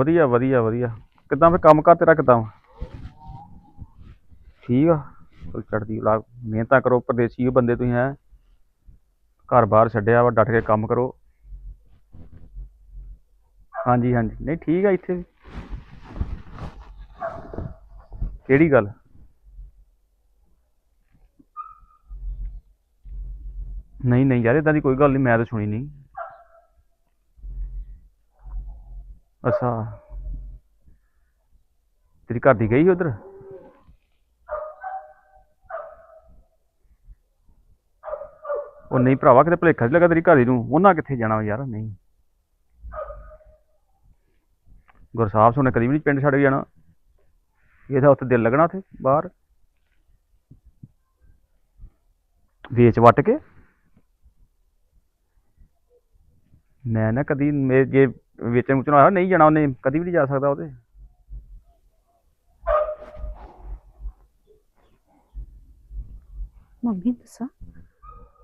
ਵਧੀਆ ਵਧੀਆ ਵਧੀਆ। ਕਿੱਦਾਂ ਫੇ ਕੰਮ ਕਰ ਤੇਰਾ ਕਿੱਦਾਂ ਵਾ? ਠੀਕ ਆ? ਕੋਈ ਚੜਦੀ ਲਾ ਮਿਹਨਤਾਂ ਕਰੋ, ਪਰਦੇਸੀ ਹੋ ਬੰਦੇ ਤੁਸੀਂ, ਹੈ। ਘਰ ਬਾਹਰ ਛੱਡਿਆ ਵਾ, ਡਟ ਕੇ ਕੰਮ ਕਰੋ। ਹਾਂਜੀ ਹਾਂਜੀ। ਨਹੀਂ, ਠੀਕ ਆ ਇੱਥੇ ਵੀ। ਕਿਹੜੀ ਗੱਲ? ਨਹੀਂ ਨਹੀਂ ਯਾਰ ਇਦਾਂ ਦੀ ਕੋਈ ਗੱਲ ਨਹੀਂ, ਮੈਂ ਤਾਂ ਸੁਣੀ ਨਹੀਂ। ਅੱਛਾ। ਤੇਰੀ ਘਰ ਦੀ ਗਈ ਉਧਰ? ਉਹ ਨਹੀਂ ਭਰਾਵਾ, ਕਿਤੇ ਭੁਲੇਖਾ ਜਿਹਾ ਲੱਗਾ ਤੇਰੀ ਘਰ ਦੀ ਨੂੰ। ਉਹਨਾਂ ਕਿੱਥੇ ਜਾਣਾ ਯਾਰ? ਨਹੀਂ। ਗੁਰਸਾਹਿਬ ਸੋਨੇ ਕਦੀ ਵੀ ਨਹੀਂ ਪਿੰਡ ਛੱਡ ਕੇ ਜਾਣਾ। ਇਹਦਾ ਉੱਥੇ ਦਿਲ ਲੱਗਣਾ ਉੱਥੇ, ਬਾਹਰ। ਵੇਚ ਵੱਟ ਕੇ। ਮੈਂ ਨਾ ਕਦੀ ਮੇ ਜੇ ਵੇਚਣ ਵੁਚਣ ਆਇਆ ਨਹੀਂ ਜਾਣਾ ਉਹਨੇ ਕਦੀ ਵੀ ਨਹੀਂ ਜਾ ਸਕਦਾ ਉਹਦੇ। ਮੰਮੀ ਦੱਸਾਂ?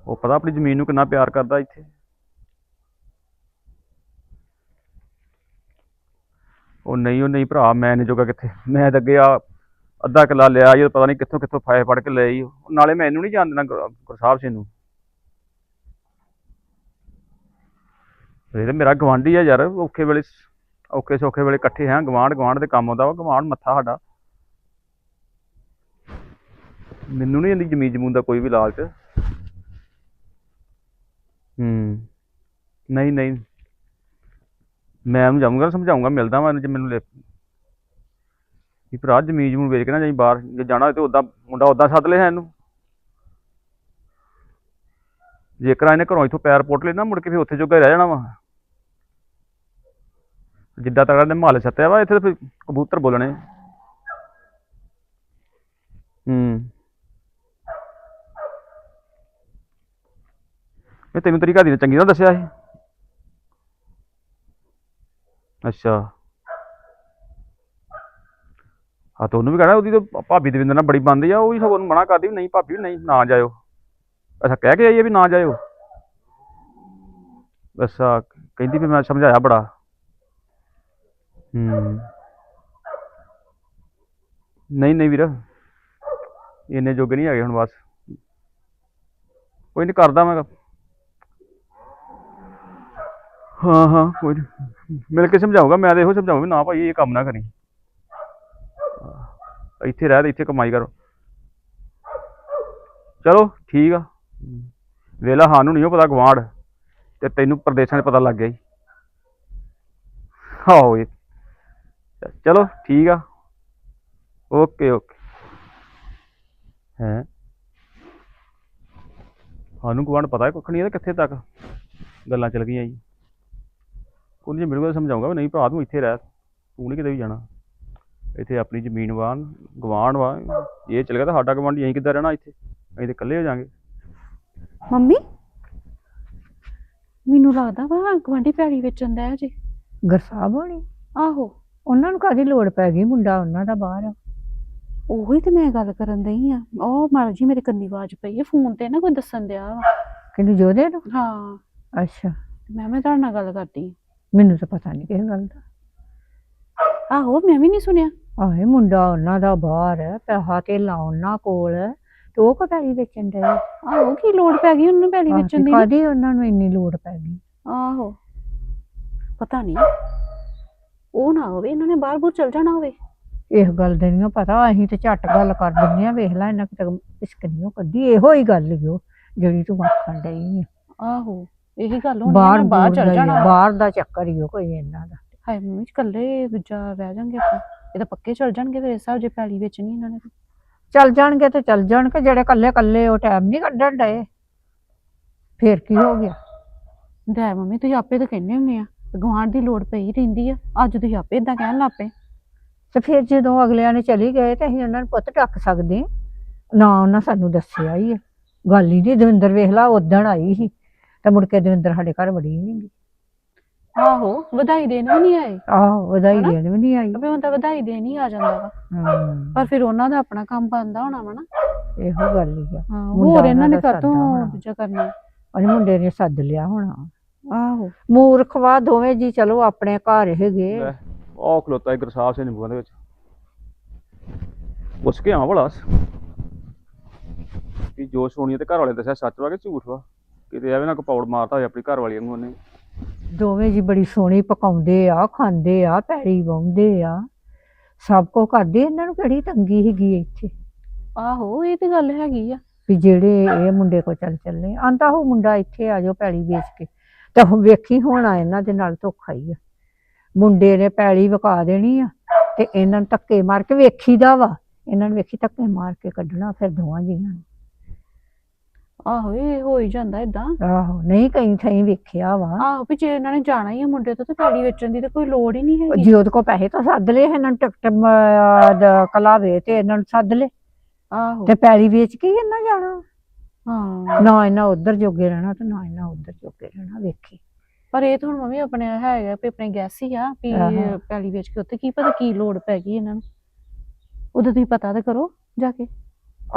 ਉਹ ਪਤਾ ਆਪਣੀ ਜ਼ਮੀਨ ਨੂੰ ਕਿੰਨਾ ਪਿਆਰ ਕਰਦਾ ਇੱਥੇ। ਉਹ ਨਹੀਂ ਉਹ ਨਹੀਂ ਭਰਾ ਮੈਂ ਨਹੀਂ ਜੋਗਾ ਕਿੱਥੇ। ਮੈਂ ਤਾਂ ਅੱਗੇ ਆ ਅੱਧਾ ਕਿੱਲਾ ਲਿਆ ਇਹ ਪਤਾ ਨਹੀਂ ਕਿੱਥੋਂ ਕਿੱਥੋਂ ਫਾਇ ਫੜ ਕੇ ਲੈ ਆਈ ਉਹ ਨਾਲੇ ਮੈਂ ਇਹਨੂੰ ਨਹੀਂ ਜਾਣ ਦੇਣਾ ਗੁਰ- ਗੁਰਸਾਹਿਬ ਸਿੰਘ ਨੂੰ। ਇਹ ਤਾਂ ਮੇਰਾ ਗਵਾਂਢੀ ਆ ਯਾਰ, ਔਖੇ ਵੇਲੇ ਔਖੇ ਸੌਖੇ ਵੇਲੇ ਇਕੱਠੇ ਹਾਂ ਗਵਾਂਢ ਗਵਾਂਢ ਦੇ ਕੰਮ ਆਉਂਦਾ ਵਾ ਗਵਾਂਢ ਮੱਥਾ ਸਾਡਾ। ਮੈਨੂੰ ਨਹੀਂ ਇਹਦੀ ਜ਼ਮੀਨ ਜਮੂਨ ਦਾ ਕੋਈ ਵੀ ਲਾਲਚ। ਹੂੰ, ਨਹੀਂ ਨਹੀਂ। ਮੈਂ ਉਹਨੂੰ ਜਾਊਂਗਾ, ਸਮਝਾਊਂਗਾ, ਮਿਲਦਾ ਮੈਂ ਜੇ ਮੈਨੂੰ ਲੈ ਵੀ ਭਰਾ ਜ਼ਮੀਨ ਜਮੂਨ ਵੇਚ ਕੇ ਨਾ ਜਾਈ ਬਾਹਰ, ਜੇ ਜਾਣਾ ਤੇ ਉਦਾਂ ਮੁੰਡਾ ਉਦਾਂ ਸੱਦ ਲਿਆ ਇਹਨੂੰ। ਜੇਕਰ ਇਹਨੇ ਘਰੋਂ ਇੱਥੋਂ ਪੈਰ ਪੁੱਟ ਲਏ ਨਾ ਮੁੜ ਕੇ ਫਿਰ ਉੱਥੇ ਜੋਗਾ ਰਹਿ ਜਾਣਾ ਵਾ। ਜਿੱਦਾਂ ਤਗੜਾ ਨੇ ਮਾਲ ਛੱਤਿਆ ਵਾ, ਇੱਥੇ ਫਿਰ ਕਬੂਤਰ ਬੋਲਣੇ। ਹੂੰ। ਇਹ ਤੈਨੂੰ ਤੇਰੀ ਘਰ ਦੀ ਚੰਗੀ ਤਰ੍ਹਾਂ ਦੱਸਿਆ ਸੀ। ਅੱਛਾ। ਹਾਂ ਤਾਂ ਉਹਨੂੰ ਵੀ ਕਹਿਣਾ, ਉਹਦੀ ਤਾਂ ਭਾਬੀ ਦਵਿੰਦਰ ਨਾਲ ਬੜੀ ਬੰਦੀ ਆ, ਉਹ ਵੀ ਸਗੋਂ ਉਹਨੂੰ ਮਨਾ ਕਰਦੀ ਵੀ ਨਹੀਂ, ਭਾਬੀ ਨਹੀਂ, ਨਾ ਜਾਇਓ। ਅੱਛਾ, ਕਹਿ ਕੇ ਆਈਏ ਵੀ ਨਾ ਜਾਇਓ? ਅੱਛਾ, ਕਹਿੰਦੀ ਵੀ ਮੈਂ ਸਮਝਾਇਆ ਬੜਾ। ਹੂੰ। ਨਹੀਂ ਨਹੀਂ ਵੀਰ, ਇੰਨੇ ਜੋਗੇ ਨਹੀਂ ਹੈਗੇ ਹੁਣ ਬਸ। ਕੋਈ ਨਹੀਂ ਕਰਦਾ ਮੈਂ ਹਾਂ ਹਾਂ, ਕੋਈ ਨੀ। ਮਿਲ ਕੇ ਸਮਝਾਊਗਾ, ਮੈਂ ਤਾਂ ਇਹੋ ਸਮਝਾਊਂ ਵੀ ਨਾ ਭਾਈ, ਇਹ ਕੰਮ ਨਾ ਕਰੀ। ਇੱਥੇ ਰਹਿ ਤੇ ਇੱਥੇ ਕਮਾਈ ਕਰੋ। ਚਲੋ, ਠੀਕ ਆ। ਵੇਲਾ ਸਾਨੂੰ ਨਹੀਂ ਪਤਾ ਗਵਾਂਢ ਤੇ ਤੈਨੂੰ ਪ੍ਰਦੇਸ਼ਾਂ 'ਚ ਪਤਾ ਲੱਗ ਗਿਆ ਜੀ। ਆਹੋ ਇਹ ਚਲੋ ਠੀਕ ਆ। Okay okay. ਹੈ? ਸਾਨੂੰ ਗਵਾਂਢ ਪਤਾ ਹੈ ਕੁੱਖ ਨਹੀਂ ਇਹਦਾ ਕਿੱਥੇ ਤੱਕ ਗੱਲਾਂ ਚੱਲ ਗਈਆਂ ਜੀ। ਕੋਈ ਨਹੀਂ ਮੇਰੇ ਕੋਲ ਸਮਝਾਉਂਗਾ ਵੀ ਨਹੀਂ ਭਰਾ ਤੂੰ ਇੱਥੇ ਰਹਿ, ਤੂੰ ਨਹੀਂ ਕਿਤੇ ਵੀ ਜਾਣਾ। ਇੱਥੇ ਆਪਣੀ ਜ਼ਮੀਨ ਵਾਨ ਗਵਾਂਢ ਵਾ ਇਹ ਚੱਲ ਗਿਆ ਤਾਂ ਸਾਡਾ ਗਵਾਂਢੀ ਅਸੀਂ ਕਿੱਦਾਂ ਰਹਿਣਾ ਇੱਥੇ? ਅਸੀਂ ਤੇ ਇਕੱਲੇ ਹੋ ਜਾਾਂਗੇ। ਮੰਮੀ? ਮੈਨੂੰ ਲੱਗਦਾ ਵਾ ਗਵਾਂਢੀ ਪੈੜੀ ਵੇਚਣ ਦਾ ਹੈ ਜੀ। ਗਰਸਾਬ ਹੋਣੀ? ਆਹੋ। ਉਹਨਾਂ ਨੂੰ ਕਾਦੀ ਲੋੜ ਪੈ ਗਈ ਮੁੰਡਾ ਉਹਨਾਂ ਦਾ ਬਾਹਰ? ਆ। ਉਹੀ ਤੇ ਮੈਂ ਗੱਲ ਕਰਨ ਦਈ ਆ। ਉਹ ਮਾਰ ਜੀ ਮੇਰੇ ਕੰਨੀ ਆਵਾਜ਼ ਪਈ ਹੈ ਫੋਨ ਤੇ ਨਾ ਕੋਈ ਦੱਸਣ ਦਿਆ ਵਾ। ਕਿਹਨੂੰ ਜੋਦੇ ਨੂੰ? ਹਾਂ। ਅੱਛਾ। ਮੈਂ ਮੈਂ ਤੁਹਾਡੇ ਨਾਲ ਗੱਲ ਕਰਦੀ ਮੈਨੂੰ ਤਾਂ ਪਤਾ ਨਹੀਂ ਕਿਸ ਗੱਲ ਦਾ। ਆਹੋ ਮੈਂ ਵੀ ਨਹੀਂ ਸੁਣਿਆ। ਆਹੇ ਮੁੰਡਾ ਉਹਨਾਂ ਦਾ ਬਾਹਰ ਹੈ ਪੈਸਾ ਤੇ ਉਹਨਾਂ ਕੋਲ। ਤੇ ਉਹ ਕੋ ਪੈਲੀ ਵੇਚਣ ਦੇ ਆਹੋ ਕੀ ਲੋੜ ਪੈ ਗਈ ਉਹਨੂੰ ਪੈੜੀ ਵੇਚਣ ਦੀ? ਕਾਦੀ ਉਹਨਾਂ ਨੂੰ ਇੰਨੀ ਲੋੜ ਪੈ ਗਈ? ਆਹੋ। ਪਤਾ ਨਹੀਂ ਉਹ ਨਾ ਹੋਵੇ ਇਹਨਾਂ ਨੇ ਬਾਹਰ ਬੂਰ ਚਲ ਜਾਣਾ ਹੋਵੇ। ਇਸ ਗੱਲ ਦੇ ਨਹੀਂ ਪਤਾ ਅਸੀਂ ਤੇ ਝੱਟ ਗੱਲ ਕਰ ਦਿੰਦੇ ਆ ਵੇਖ ਲੈ ਇਹਨਾਂ ਕਿਤੇ ਇਸ਼ਕ ਨਹੀਂ ਕੱਢੀ ਇਹੋ ਹੀ ਗੱਲ ਈ ਜਿਹੜੀ ਤੂੰ ਆਖਣ ਡਈ ਆ। ਆਹੋ ਇਹੀ ਗੱਲ ਹੋਣੀ ਬਾਹਰ ਬਾਹਰ ਚਲ ਜਾਣਾ। ਬਾਹਰ ਦਾ ਚੱਕਰ ਹੀ ਕੋਈ ਇਹਨਾਂ ਦਾ। ਹਾਏ ਮੰਮੀ ਇਕੱਲੇ ਦੂਜਾ ਰਹਿ ਜਾਣਗੇ ਆਪਾਂ। ਇਹ ਤਾਂ ਪੱਕੇ ਚਲ ਜਾਣਗੇ ਫਿਰ ਇਸ ਹਿਸਾਬ ਜੇ ਪੈਲੀ ਵੇਚਣੀ ਇਹਨਾਂ ਨੇ ਚੱਲ ਜਾਣਗੇ ਤੇ ਚੱਲ ਜਾਣਗੇ ਜਿਹੜੇ ਕੱਲੇ ਕੱਲੇ ਉਹ ਟਾਈਮ ਨਹੀਂ ਕੱਢਣ ਡਏ। ਫੇਰ ਕੀ ਹੋ ਗਿਆ? ਲੈ ਮੰਮੀ ਤੁਸੀਂ ਆਪੇ ਤਾਂ ਕਹਿੰਦੇ ਹੁੰਦੇ ਆ ਗਵਾਂਢ ਦੀ ਲੋੜ ਪਈ ਰਹਿੰਦੀ ਆ ਅੱਜ ਤੁਸੀਂ ਆਪੇ ਇਦਾਂ ਕਹਿਣ ਲੱਗ ਪਏ। ਤੇ ਫਿਰ ਜਦੋਂ ਅਗਲਿਆਂ ਨੇ ਚਲੀ ਗਏ ਤੇ ਅਸੀਂ ਉਹਨਾਂ ਨੂੰ ਪੁੱਤ ਟੱਕ ਸਕਦੇ ਹਾਂ। ਨਾ ਉਹਨਾਂ ਸਾਨੂੰ ਦੱਸਿਆ ਹੀ ਹੈ ਗੱਲ ਹੀ ਨਹੀਂ ਦਵਿੰਦਰ ਵੇਖ ਲਾ ਉਦਣ ਆਈ ਸੀ। ਤੇ ਮੁੜ ਕੇ ਦਵਿੰਦਰ ਸਾਡੇ ਘਰ ਵੜੀ ਨਹੀਂ ਗਈ ਆਹੋ ਵਧਾਈ ਦੇਣ ਵੀ ਨਹੀਂ ਆਏ। ਆਹੋ ਵਧਾਈ ਹਨਾ? ਦੇਣ ਵੀ ਨਹੀਂ ਆਈ। ਅਬੇ ਹੁਣ ਤਾਂ ਵਧਾਈ ਦੇਣ ਹੀ ਆ ਜਾਂਦਾ ਵਾ। ਹਾਂ, ਪਰ ਫਿਰ ਉਹਨਾਂ ਦਾ ਆਪਣਾ ਕੰਮ ਬੰਦਾ ਹੋਣਾ ਵਾ ਨਾ। ਇਹੋ ਗੱਲ ਹੀ ਆ। ਹਾਂ ਮੁੰਡਾ ਹੋਰ ਇਹਨਾਂ ਨੇ ਉਹਨਾਂ ਦਾ ਕਾਤੋਂ ਸਾਦਾ ਹੋਣਾ। ਦੂਜਾ ਕਰਨਾ? ਉਹਨੇ ਮੁੰਡੇ ਨੇ ਸੱਦ ਲਿਆ ਹੋਣਾ। ਆਹੋ। ਮੂਰਖ ਵਾ ਦੋਵੇਂ ਜੀ ਚਲੋ ਆਪਣੇ ਘਰ ਹੈਗੇ। ਲੈ, ਉਹ ਖਲੋਤਾ ਹੈ ਗਰਸਾਬ ਸੇ ਨਿੰਬੂਆਂ ਦੇ ਵਿੱਚ। ਪੁੱਛ ਕੇ ਆਵਾਂ ਭਲਾ। ਕਿ ਜੋ ਸੋਨੀਆ ਤੇ ਘਰ ਵਾਲੇ ਦੱਸਿਆ ਸੱਚ ਵਾ ਕਿ ਝੂਠ ਵਾ? ਕਿਤੇ ਐਵੇਂ ਨਾ ਕੋ ਪੌੜ ਮਾਰਤਾ ਹੋਵੇ ਆਪਣੀ ਘਰ ਵਾਲੀ ਨੂੰ ਉਹਨੇ। ਦੋਵੇਂ ਜੀ ਬੜੀ ਸੋਹਣੀ ਪਕਾਉਂਦੇ ਆ ਖਾਂਦੇ ਆ ਪੈਰੀ ਵਾਉਂਦੇ ਆ। ਸਭ ਕੁਝ ਕਰਦੇ ਇਹਨਾਂ ਨੂੰ ਕਿਹੜੀ ਤੰਗੀ ਹੈਗੀ ਇੱਥੇ? ਆਹੋ ਇਹ ਤੇ ਗੱਲ ਹੈਗੀ ਆ। ਵੀ ਜਿਹੜੇ ਇਹ ਮੁੰਡੇ ਕੋ ਚੱਲ ਚੱਲੇ ਆਂਦਾ ਉਹ ਮੁੰਡਾ ਇੱਥੇ ਆ ਜਾਓ ਪੈਲੀ ਵੇਚ ਕੇ। ਤੇ ਹੁਣ ਵੇਖੀ ਹੋਣਾ ਇਹਨਾਂ ਦੇ ਨਾਲ ਧੋਖਾ ਹੀ ਆ। ਮੁੰਡੇ ਨੇ ਪੈਲੀ ਵਕਾ ਦੇਣੀ ਆ ਤੇ ਇਹਨਾਂ ਨੂੰ ਧੱਕੇ ਮਾਰ ਕੇ ਵੇਖੀਦਾ ਵਾ। ਇਹਨਾਂ ਨੂੰ ਵੇਖੀ ਧੱਕੇ ਮਾਰ ਕੇ ਕੱਢਣਾ ਫਿਰ ਦੋਵਾਂ ਜੀਆਂ ਨੂੰ। ਆਹੋ ਇਹ ਹੋ ਹੀ ਜਾਂਦਾ ਇਦਾਂ ਆਹੋ ਨਹੀਂ ਕਈ ਥਾਈਂ ਵੇਖਿਆ ਵਾ। ਆਹੋ ਵੀ ਜੇ ਇਹਨਾਂ ਨੇ ਜਾਣਾ ਹੀ ਆ ਮੁੰਡੇ ਤੋਂ ਤੇ ਪੈਲੀ ਵੇਚਣ ਦੀ ਤੇ ਕੋਈ ਲੋੜ ਹੀ ਨਹੀਂ ਹੈਗੀ। ਜੇ ਉਹਦੇ ਕੋ ਪੈਸੇ ਤਾਂ ਸੱਦ ਲਏ ਇਹਨਾਂ ਨੂੰ ਟਿਕਟ ਕਲਾਵੇ ਤੇ ਇਹਨਾਂ ਨੂੰ ਸੱਦ ਲਏ। ਆਹੋ। ਤੇ ਪੈਲੀ ਵੇਚ ਕੇ ਹੀ ਇਹਨਾਂ ਜਾਣਾ। ਹਾਂ। ਨਾ ਇਹਨਾਂ ਉਧਰ ਜੋਗੇ ਰਹਿਣਾ ਤੇ ਨਾ ਇਹਨਾਂ ਉਧਰ ਜੋਗੇ ਰਹਿਣਾ ਵੇਖੀ। ਪਰ ਇਹ ਤਾਂ ਹੁਣ ਮੰਮੀ ਆਪਣੇ ਹੈਗਾ ਵੀ ਆਪਣੇ ਗੈਸ ਹੀ ਆ ਵੀ। ਪੈਲੀ ਵੇਚ ਕੇ ਉੱਥੇ ਕੀ ਪਤਾ ਕੀ ਲੋੜ ਪੈ ਗਈ ਇਹਨਾਂ ਨੂੰ। ਉਦੋਂ ਤੁਸੀਂ ਪਤਾ ਤਾਂ ਕਰੋ ਜਾ ਕੇ।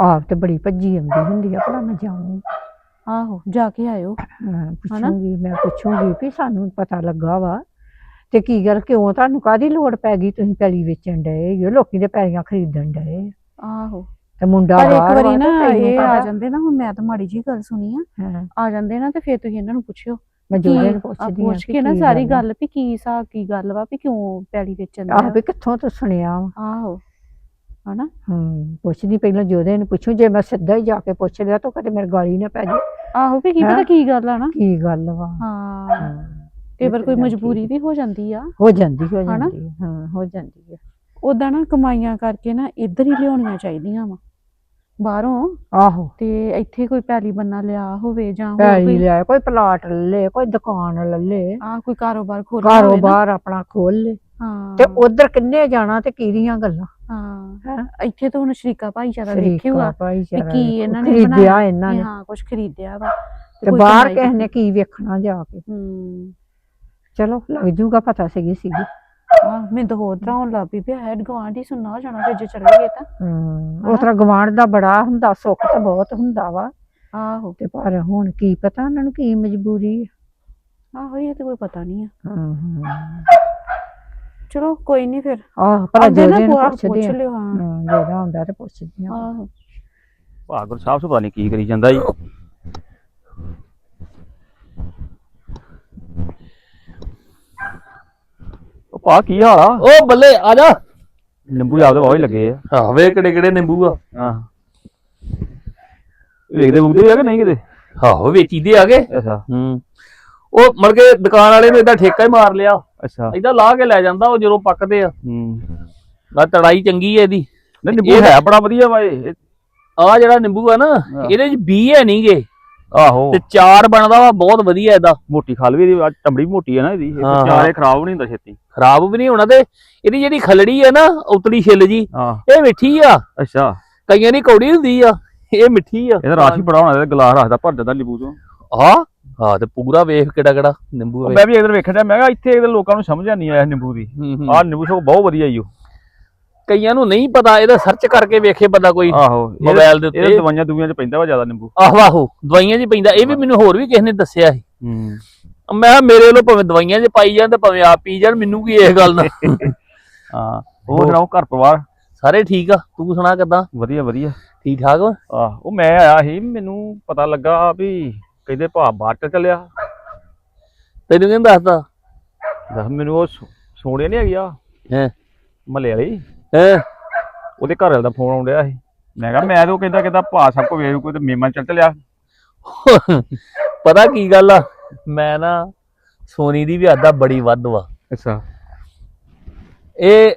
ਆਪ ਤੇ ਬੜੀ ਭੱਜੀ ਆਉਂਦੀ ਹੁੰਦੀ ਆ ਭਲਾ ਮੈਂ ਜਾਊਂ ਆਹੋ ਜਾ ਕੇ ਆਇਓ। ਪੁੱਛੂੰਗੀ ਮੈਂ ਪੁੱਛੂੰਗੀ ਵੀ ਸਾਨੂੰ ਪਤਾ ਲੱਗਾ ਵਾ। ਤੇ ਕੀ ਗੱਲ ਕਿਉਂ ਤੁਹਾਨੂੰ ਕਾਦੀ ਲੋੜ ਪੈ ਗਈ ਤੁਸੀਂ ਪੈਲੀ ਵੇਚਣ ਡਏ ਹੋ ਲੋਕੀ ਦੇ ਪੈਲੀਆਂ ਖਰੀਦਣ ਡਏ ਆਹੋ। ਤੇ ਮੁੰਡਾ ਪਰ ਇੱਕ ਵਾਰੀ ਨਾ ਇਹ ਆ ਜਾਂਦੇ ਨਾ ਹੁਣ ਮੈਂ ਤਾਂ ਮਾੜੀ ਜੀ ਗੱਲ ਸੁਣੀ ਆ। ਆ ਜਾਂਦੇ ਨਾ ਤੇ ਫਿਰ ਤੁਸੀਂ ਇਹਨਾਂ ਨੂੰ ਪੁੱਛਿਓ ਮੈਂ ਜੋੜੇ ਨੂੰ ਪੁੱਛਦੀ ਆ ਪੁੱਛ ਕੇ ਨਾ ਸਾਰੀ ਗੱਲ ਵੀ ਕੀ ਹਿਸਾਬ ਕੀ ਗੱਲ ਵਾ ਵੀ ਕਿਉਂ ਪੈਲੀ ਵੇਚਣ ਆਹ ਦਾ ਵੀ ਕਿੱਥੋਂ ਤੂੰ ਸੁਣਿਆ ਆਹੋ। ਹਨਾ? ਹੂੰ ਪੁੱਛਦੀ ਪਹਿਲਾਂ ਜੋਦੇ ਨੂੰ ਪੁੱਛੂ ਜੇ ਮੈਂ ਸਿੱਧਾ ਹੀ ਜਾ ਕੇ ਪੁੱਛ ਲਿਆ ਤਾਂ ਕਦੇ ਮੇਰੇ ਗਾਲੀ ਨਾ ਪੈ ਜੇ। ਆਹੋ ਵੀ ਕੀ ਪਤਾ? ਕੀ ਗੱਲ ਆ ਨਾ? ਕੀ ਗੱਲ ਵਾ? ਹਾਂ। ਕਈ ਵਾਰ ਕੋਈ ਮਜਬੂਰੀ। ਵੀ ਹੋ ਜਾਂਦੀ ਆ? ਹੋ ਜਾਂਦੀ ਹੋ? ਜਾਂਦੀ ਹੈ, ਹਾਂ ਜਾਂਦੀ ਹੈ ਉਦਾਂ ਨਾ ਕਮਾਈਆਂ ਕਰਕੇ ਨਾ ਇੱਧਰ ਹੀ ਲਿਆਉਣੀਆਂ ਚਾਹੀਦੀਆਂ ਵਾ। ਬਾਹਰੋਂ ਆਹੋ। ਤੇ ਇੱਥੇ ਕੋਈ ਪੈਲੀ ਬੰਨਾ ਲਿਆ ਹੋਵੇ ਜਾਂ ਕੋਈ ਲਿਆ ਕੋਈ ਪਲਾਟ ਲੈ ਕੋਈ ਦੁਕਾਨ ਲੈ। ਆ ਕੋਈ ਕਾਰੋਬਾਰ ਨਾ। ਕਾਰੋਬਾਰ ਆਪਣਾ ਖੋਲ ਲੈ। ਹਾਂ। ਤੇ ਉਧਰ ਕਿੰਨੇ ਜਾਣਾ ਤੇ ਕਿਹਦੀਆਂ ਗੱਲਾਂ? ਹਾਂ। ਹੈਂ? ਇੱਥੇ ਤਾਂ ਹੁਣ ਸ਼ਰੀਕਾ ਭਾਈਚਾਰਾ ਦੇਖਿਆ ਭਾਈਚਾਰਾ ਕੀ ਇਹਨਾਂ ਨੇ ਖਰੀਦਿਆ ਇਹਨਾਂ ਨੇ। ਹਾਂ ਕੁਝ ਖਰੀਦਿਆ ਵਾ ਤੇ ਬਾਹਰ ਕਿਸੇ ਨੇ ਕੀ ਵੇਖਣਾ ਜਾ ਕੇ। ਹੂੰ। ਚਲੋ ਲੱਗ ਜੂਗਾ ਪਤਾ ਸੀਗੀ ਸੀਗੀ। ਆ ਮੈਂ ਤਾਂ ਹੋਰ ਤਰ੍ਹਾਂ ਹੋਣ ਪਈ ਵੀ ਹੈਡ ਗਵਾਂਢੀ ਸੁਣਨਾ ਹੋ ਜਾਣਾ ਫਿਰ ਜੇ ਚਲੇ ਗਏ ਤਾਂ। ਹਮ ਉਸ ਤਰ੍ਹਾਂ ਗਵਾਂਢ ਦਾ ਬੜਾ ਹੁੰਦਾ ਸੁੱਖ ਤਾਂ ਬਹੁਤ ਹੁੰਦਾ ਵਾ। ਆਹੋ। ਤੇ ਪਰ ਹੁਣ ਕੀ ਪਤਾ ਉਹਨਾਂ ਨੂੰ ਕੀ ਮਜਬੂਰੀ ਹੈ ਆਹੋ ਇਹ ਤੇ ਕੋਈ ਪਤਾ ਨਹੀਂ ਆ। ਹਾਂ ਹਾਂ। ਚਲੋ ਕੋਈ ਨਹੀਂ ਫਿਰ। ਆਹ ਭਲਾ ਅੱਗੇ ਨਾ ਪੁੱਛਦੇ ਪੁੱਛ ਆ। ਲਿਓ ਹਾਂ। हाँ। ਹਾਂ ਜਿਹੜਾ ਹੁੰਦਾ ਤੇ ਪੁੱਛਦੀ ਆ ਆਹੋ। ਭਾਗੁਰ ਸਾਹਿਬ ਪਤਾ ਨਹੀਂ ਕੀ ਕਰੀ ਜਾਂਦਾ ਜੀ। ਉਹ ਭਾ ਕੀ ਹਾਲ ਆ? ਓ ਬੱਲੇ ਆ ਜਾ। ਨਿੰਬੂ ਆਪਦੇ ਬਹੁਤ ਹੀ ਲੱਗੇ ਆ। ਹਾਂ ਵੇ ਕਿਹੜੇ ਕਿਹੜੇ ਨਿੰਬੂ ਆ? ਹਾਂ। ਵੇਖਦੇ ਬੁਗਦੇ ਆ ਕਿ ਨਹੀਂ ਕਿਤੇ? ਆਹੋ ਵੇਚੀਦੇ ਆ ਗਏ ਅੱਛਾ। ਹੂੰ। ਉਹ ਮੜ ਕੇ ਦੁਕਾਨ ਵਾਲੇ ਨੇ ਇਦਾਂ ਠੇਕਾ ਹੀ ਮਾਰ ਲਿਆ। ਅੱਛਾ। ਇਦਾਂ ਲਾ ਕੇ ਲੈ ਜਾਂਦਾ ਉਹ ਜਦੋਂ ਪੱਕਦੇ ਆ। ਹੂੰ। ਨਾ ਤੜਾਈ ਚੰਗੀ ਹੈ ਇਹਦੀ। ਨਹੀਂ ਨਿੰਬੂ ਹੈ ਬੜਾ ਵਧੀਆ ਵਾ ਇਹ। ਆ ਜਿਹੜਾ ਨਿੰਬੂ ਆ ਨਾ। ਇਹਦੇ ਚ ਬੀ ਹੈ ਨਹੀਂਗੇ ਆਹੋ। ਤੇ ਚਾਰ ਬਣਦਾ ਵਾ ਬਹੁਤ ਵਧੀਆ ਇਹਦਾ। ਮੋਟੀ ਖਾਲ ਵੀ ਇਹਦੀ ਵੀ ਮੋਟੀ ਹੈ ਨਾ ਇਹਦੀ। ਚਾਰੇ ਖਰਾਬ ਨਹੀਂ ਹੁੰਦਾ ਛੇਤੀ। ਖਰਾਬ ਵੀ ਨਹੀਂ ਹੋਣਾ ਤੇ ਇਹਦੀ ਜਿਹੜੀ ਖਲੜੀ ਹੈ ਨਾ ਉਤਲੀ ਛਿੱਲ ਜੀ ਇਹ ਮਿੱਠੀ ਆ। ਅੱਛਾ। ਕਈਆਂ ਦੀ ਕੌੜੀ ਹੁੰਦੀ ਆ ਇਹ ਮਿੱਠੀ ਆ। ਇਹਦਾ ਰਾਸ਼ ਹੀ ਬੜਾ ਹੋਣਾ ਇਹਦਾ ਗਲਾਸ ਰੱਖਦਾ ਭਰ ਜਾਂਦਾ ਨਿੰਬੂ ਤੋਂ ਹਾਂ। ਹਾਂ ਤੇ ਪੂਰਾ ਵੇਖ ਕਿਹੜਾ ਕਿਹੜਾ ਨਿੰਬੂ ਆ ਮੈਂ ਵੀ ਇਧਰ ਵੇਖਣ ਡਿਆ ਮੈਂ ਕਿਹਾ ਇੱਥੇ ਇਹਦੇ ਲੋਕਾਂ ਨੂੰ ਸਮਝ ਨਹੀਂ ਆਇਆ ਨਿੰਬੂ ਦੀ। ਆਹ ਨਿੰਬੂ ਸਗੋਂ ਬਹੁਤ ਵਧੀਆ ਈ ਓ ਕਈਆਂ ਨੂੰ ਨਹੀਂ ਪਤਾ ਇਹਦਾ ਸਰਚ ਕਰਕੇ ਵੇਖੇ ਬੰਦਾ ਕੋਈ ਆਹੋ ਮੋਬਾਈਲ ਦੇ ਉੱਤੇ। ਇਹਦੇ ਦਵਾਈਆਂ ਦੁਵੀਆਂ ਚ ਪੈਂਦਾ ਵਾ ਜ਼ਿਆਦਾ ਨਿੰਬੂ। ਆਹੋ ਆਹੋ ਦਵਾਈਆਂ 'ਚ ਪੈਂਦਾ ਇਹ ਵੀ ਮੈਨੂੰ ਹੋਰ ਵੀ ਕਿਸੇ ਨੇ ਦੱਸਿਆ ਸੀ। ਹੂੰ। ਮੈਂ ਕਿਹਾ ਮੇਰੇ ਵੱਲੋਂ ਭਾਵੇਂ ਦਵਾਈਆਂ 'ਚ ਪਾਈ ਜਾਣ ਤੇ ਭਾਵੇਂ ਆਪ ਪੀ ਜਾਣ ਮੈਨੂੰ ਕੀ ਇਹ ਗੱਲ ਨਾ ਹਾਂ ਹੋਰ ਸੁਣਾਓ ਘਰ ਪਰਿਵਾਰ? ਸਾਰੇ ਠੀਕ ਆ ਤੂੰ ਸੁਣਾ ਕਿੱਦਾਂ? ਵਧੀਆ ਵਧੀਆ। ਠੀਕ ਠਾਕ ਆਹ ਉਹ ਮੈਂ ਆਇਆ ਸੀ ਮੈਨੂੰ ਪਤਾ ਲੱਗਾ ਵੀ ਕਹਿੰਦੇ ਭਾ ਬਾਹਰ ਚੱਲ ਚੱਲਿਆ। ਤੈਨੂੰ ਕਿਹਨੇ ਦੱਸਦਾ? ਦੱਸ ਮੈਨੂੰ ਉਹ ਸੋਹਣੇ ਨਹੀਂ ਹੈਗੀ ਆ। ਹੈ। ਮਹੱਲੇ ਵਾਲੀ। ਹੈ। ਉਹਦੇ ਘਰ ਵਾਲੇ ਦਾ ਫੋਨ ਆਉਣ ਡਿਆ ਸੀ। ਮੈਂ ਕਿਹਾ ਮੈਂ ਤਾਂ ਉਹ ਕਹਿੰਦਾ ਕਹਿੰਦਾ ਭਾ ਸਭ ਕੋ ਵੇਖ ਕੋਈ ਤੇ ਮੇਮਾ ਚੱਲ ਚੱਲਿਆ। ਪਤਾ ਕੀ ਗੱਲ ਆ? ਮੈਂ ਨਾ ਸੋਨੀ ਦੀ ਵੀ ਆਦਾ ਬੜੀ ਵੱਧ ਵਾ। ਅੱਛਾ। ਇਹ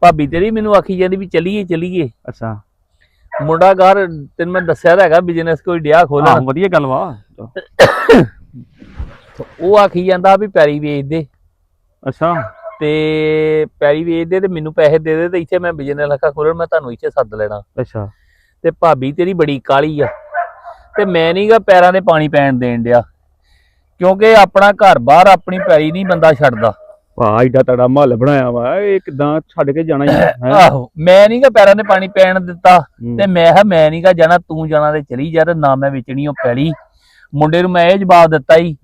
ਭਾਬੀ ਤੇਰੀ ਮੈਨੂੰ ਆਖੀ ਜਾਂਦੀ ਵੀ ਚੱਲੀਏ ਚੱਲੀਏ। ਅੱਛਾ। ਮੁੰਡਾ ਘਰ ਤੈਨੂੰ ਮੈਂ ਦੱਸਿਆ ਤਾਂ ਹੈਗਾ ਬਿਜ਼ਨਸ ਕੋਈ ਡਿਆ ਹਾਂ ਖੋਲਣ ਵਧੀਆ ਗੱਲ ਵਾ। ਉਹ ਆਖੀ ਜਾਂਦਾ ਵੀ ਪੈਰੀ ਵੇਚ ਦੇ। ਅੱਛਾ। ਤੇ ਪੈਰੀ ਵੇਚ ਦੇ ਤੇ ਮੈਨੂੰ ਪੈਸੇ ਦੇ ਦੇ ਤੇ ਇੱਥੇ ਮੈਂ ਬਿਜ਼ਨਸ ਲੱਖਾ ਖੋਲਣ ਮੈਂ ਤੁਹਾਨੂੰ ਇੱਥੇ ਸੱਦ ਲੈਣਾ। ਅੱਛਾ। ਤੇ ਭਾਬੀ ਤੇਰੀ ਬੜੀ ਕਾਲੀ ਆ। ਤੇ ਮੈਂ ਨਹੀਂਗਾ ਪੈਰਾਂ ਦੇ ਪਾਣੀ ਪੈਣ ਦੇਣ ਡਿਆ। ਕਿਉਂਕਿ ਆਪਣਾ ਘਰ ਬਾਹਰ ਆਪਣੀ ਪੈਰੀ ਨਹੀਂ ਬੰਦਾ ਛੱਡਦਾ। ਭਾ ਏਡਾ ਤੜਾ ਮਹੱਲ ਬਣਾਇਆ ਵਾ ਇਹ ਕਿਦਾਂ ਛੱਡ ਕੇ ਜਾਣਾ ਹੀ ਆਹੋ ਮੈਂ ਨਹੀਂਗਾ ਪੈਰਾਂ ਦੇ ਪਾਣੀ ਪੈਣ ਦਿੱਤਾ ਤੇ ਮੈਂ ਕਿਹਾ ਮੈਂ ਨਹੀਂਗਾ ਜਾਣਾ ਤੂੰ ਜਾਣਾ ਤੇ ਚਲੀ ਜਾ ਤੇ ਨਾ ਮੈਂ ਵੇਚਣੀ ਉਹ ਪੈਲੀ ਮੁੰਡੇ ਨੂੰ ਮੈਂ ਇਹ ਜਵਾਬ ਦਿੱਤਾ ਹੀ।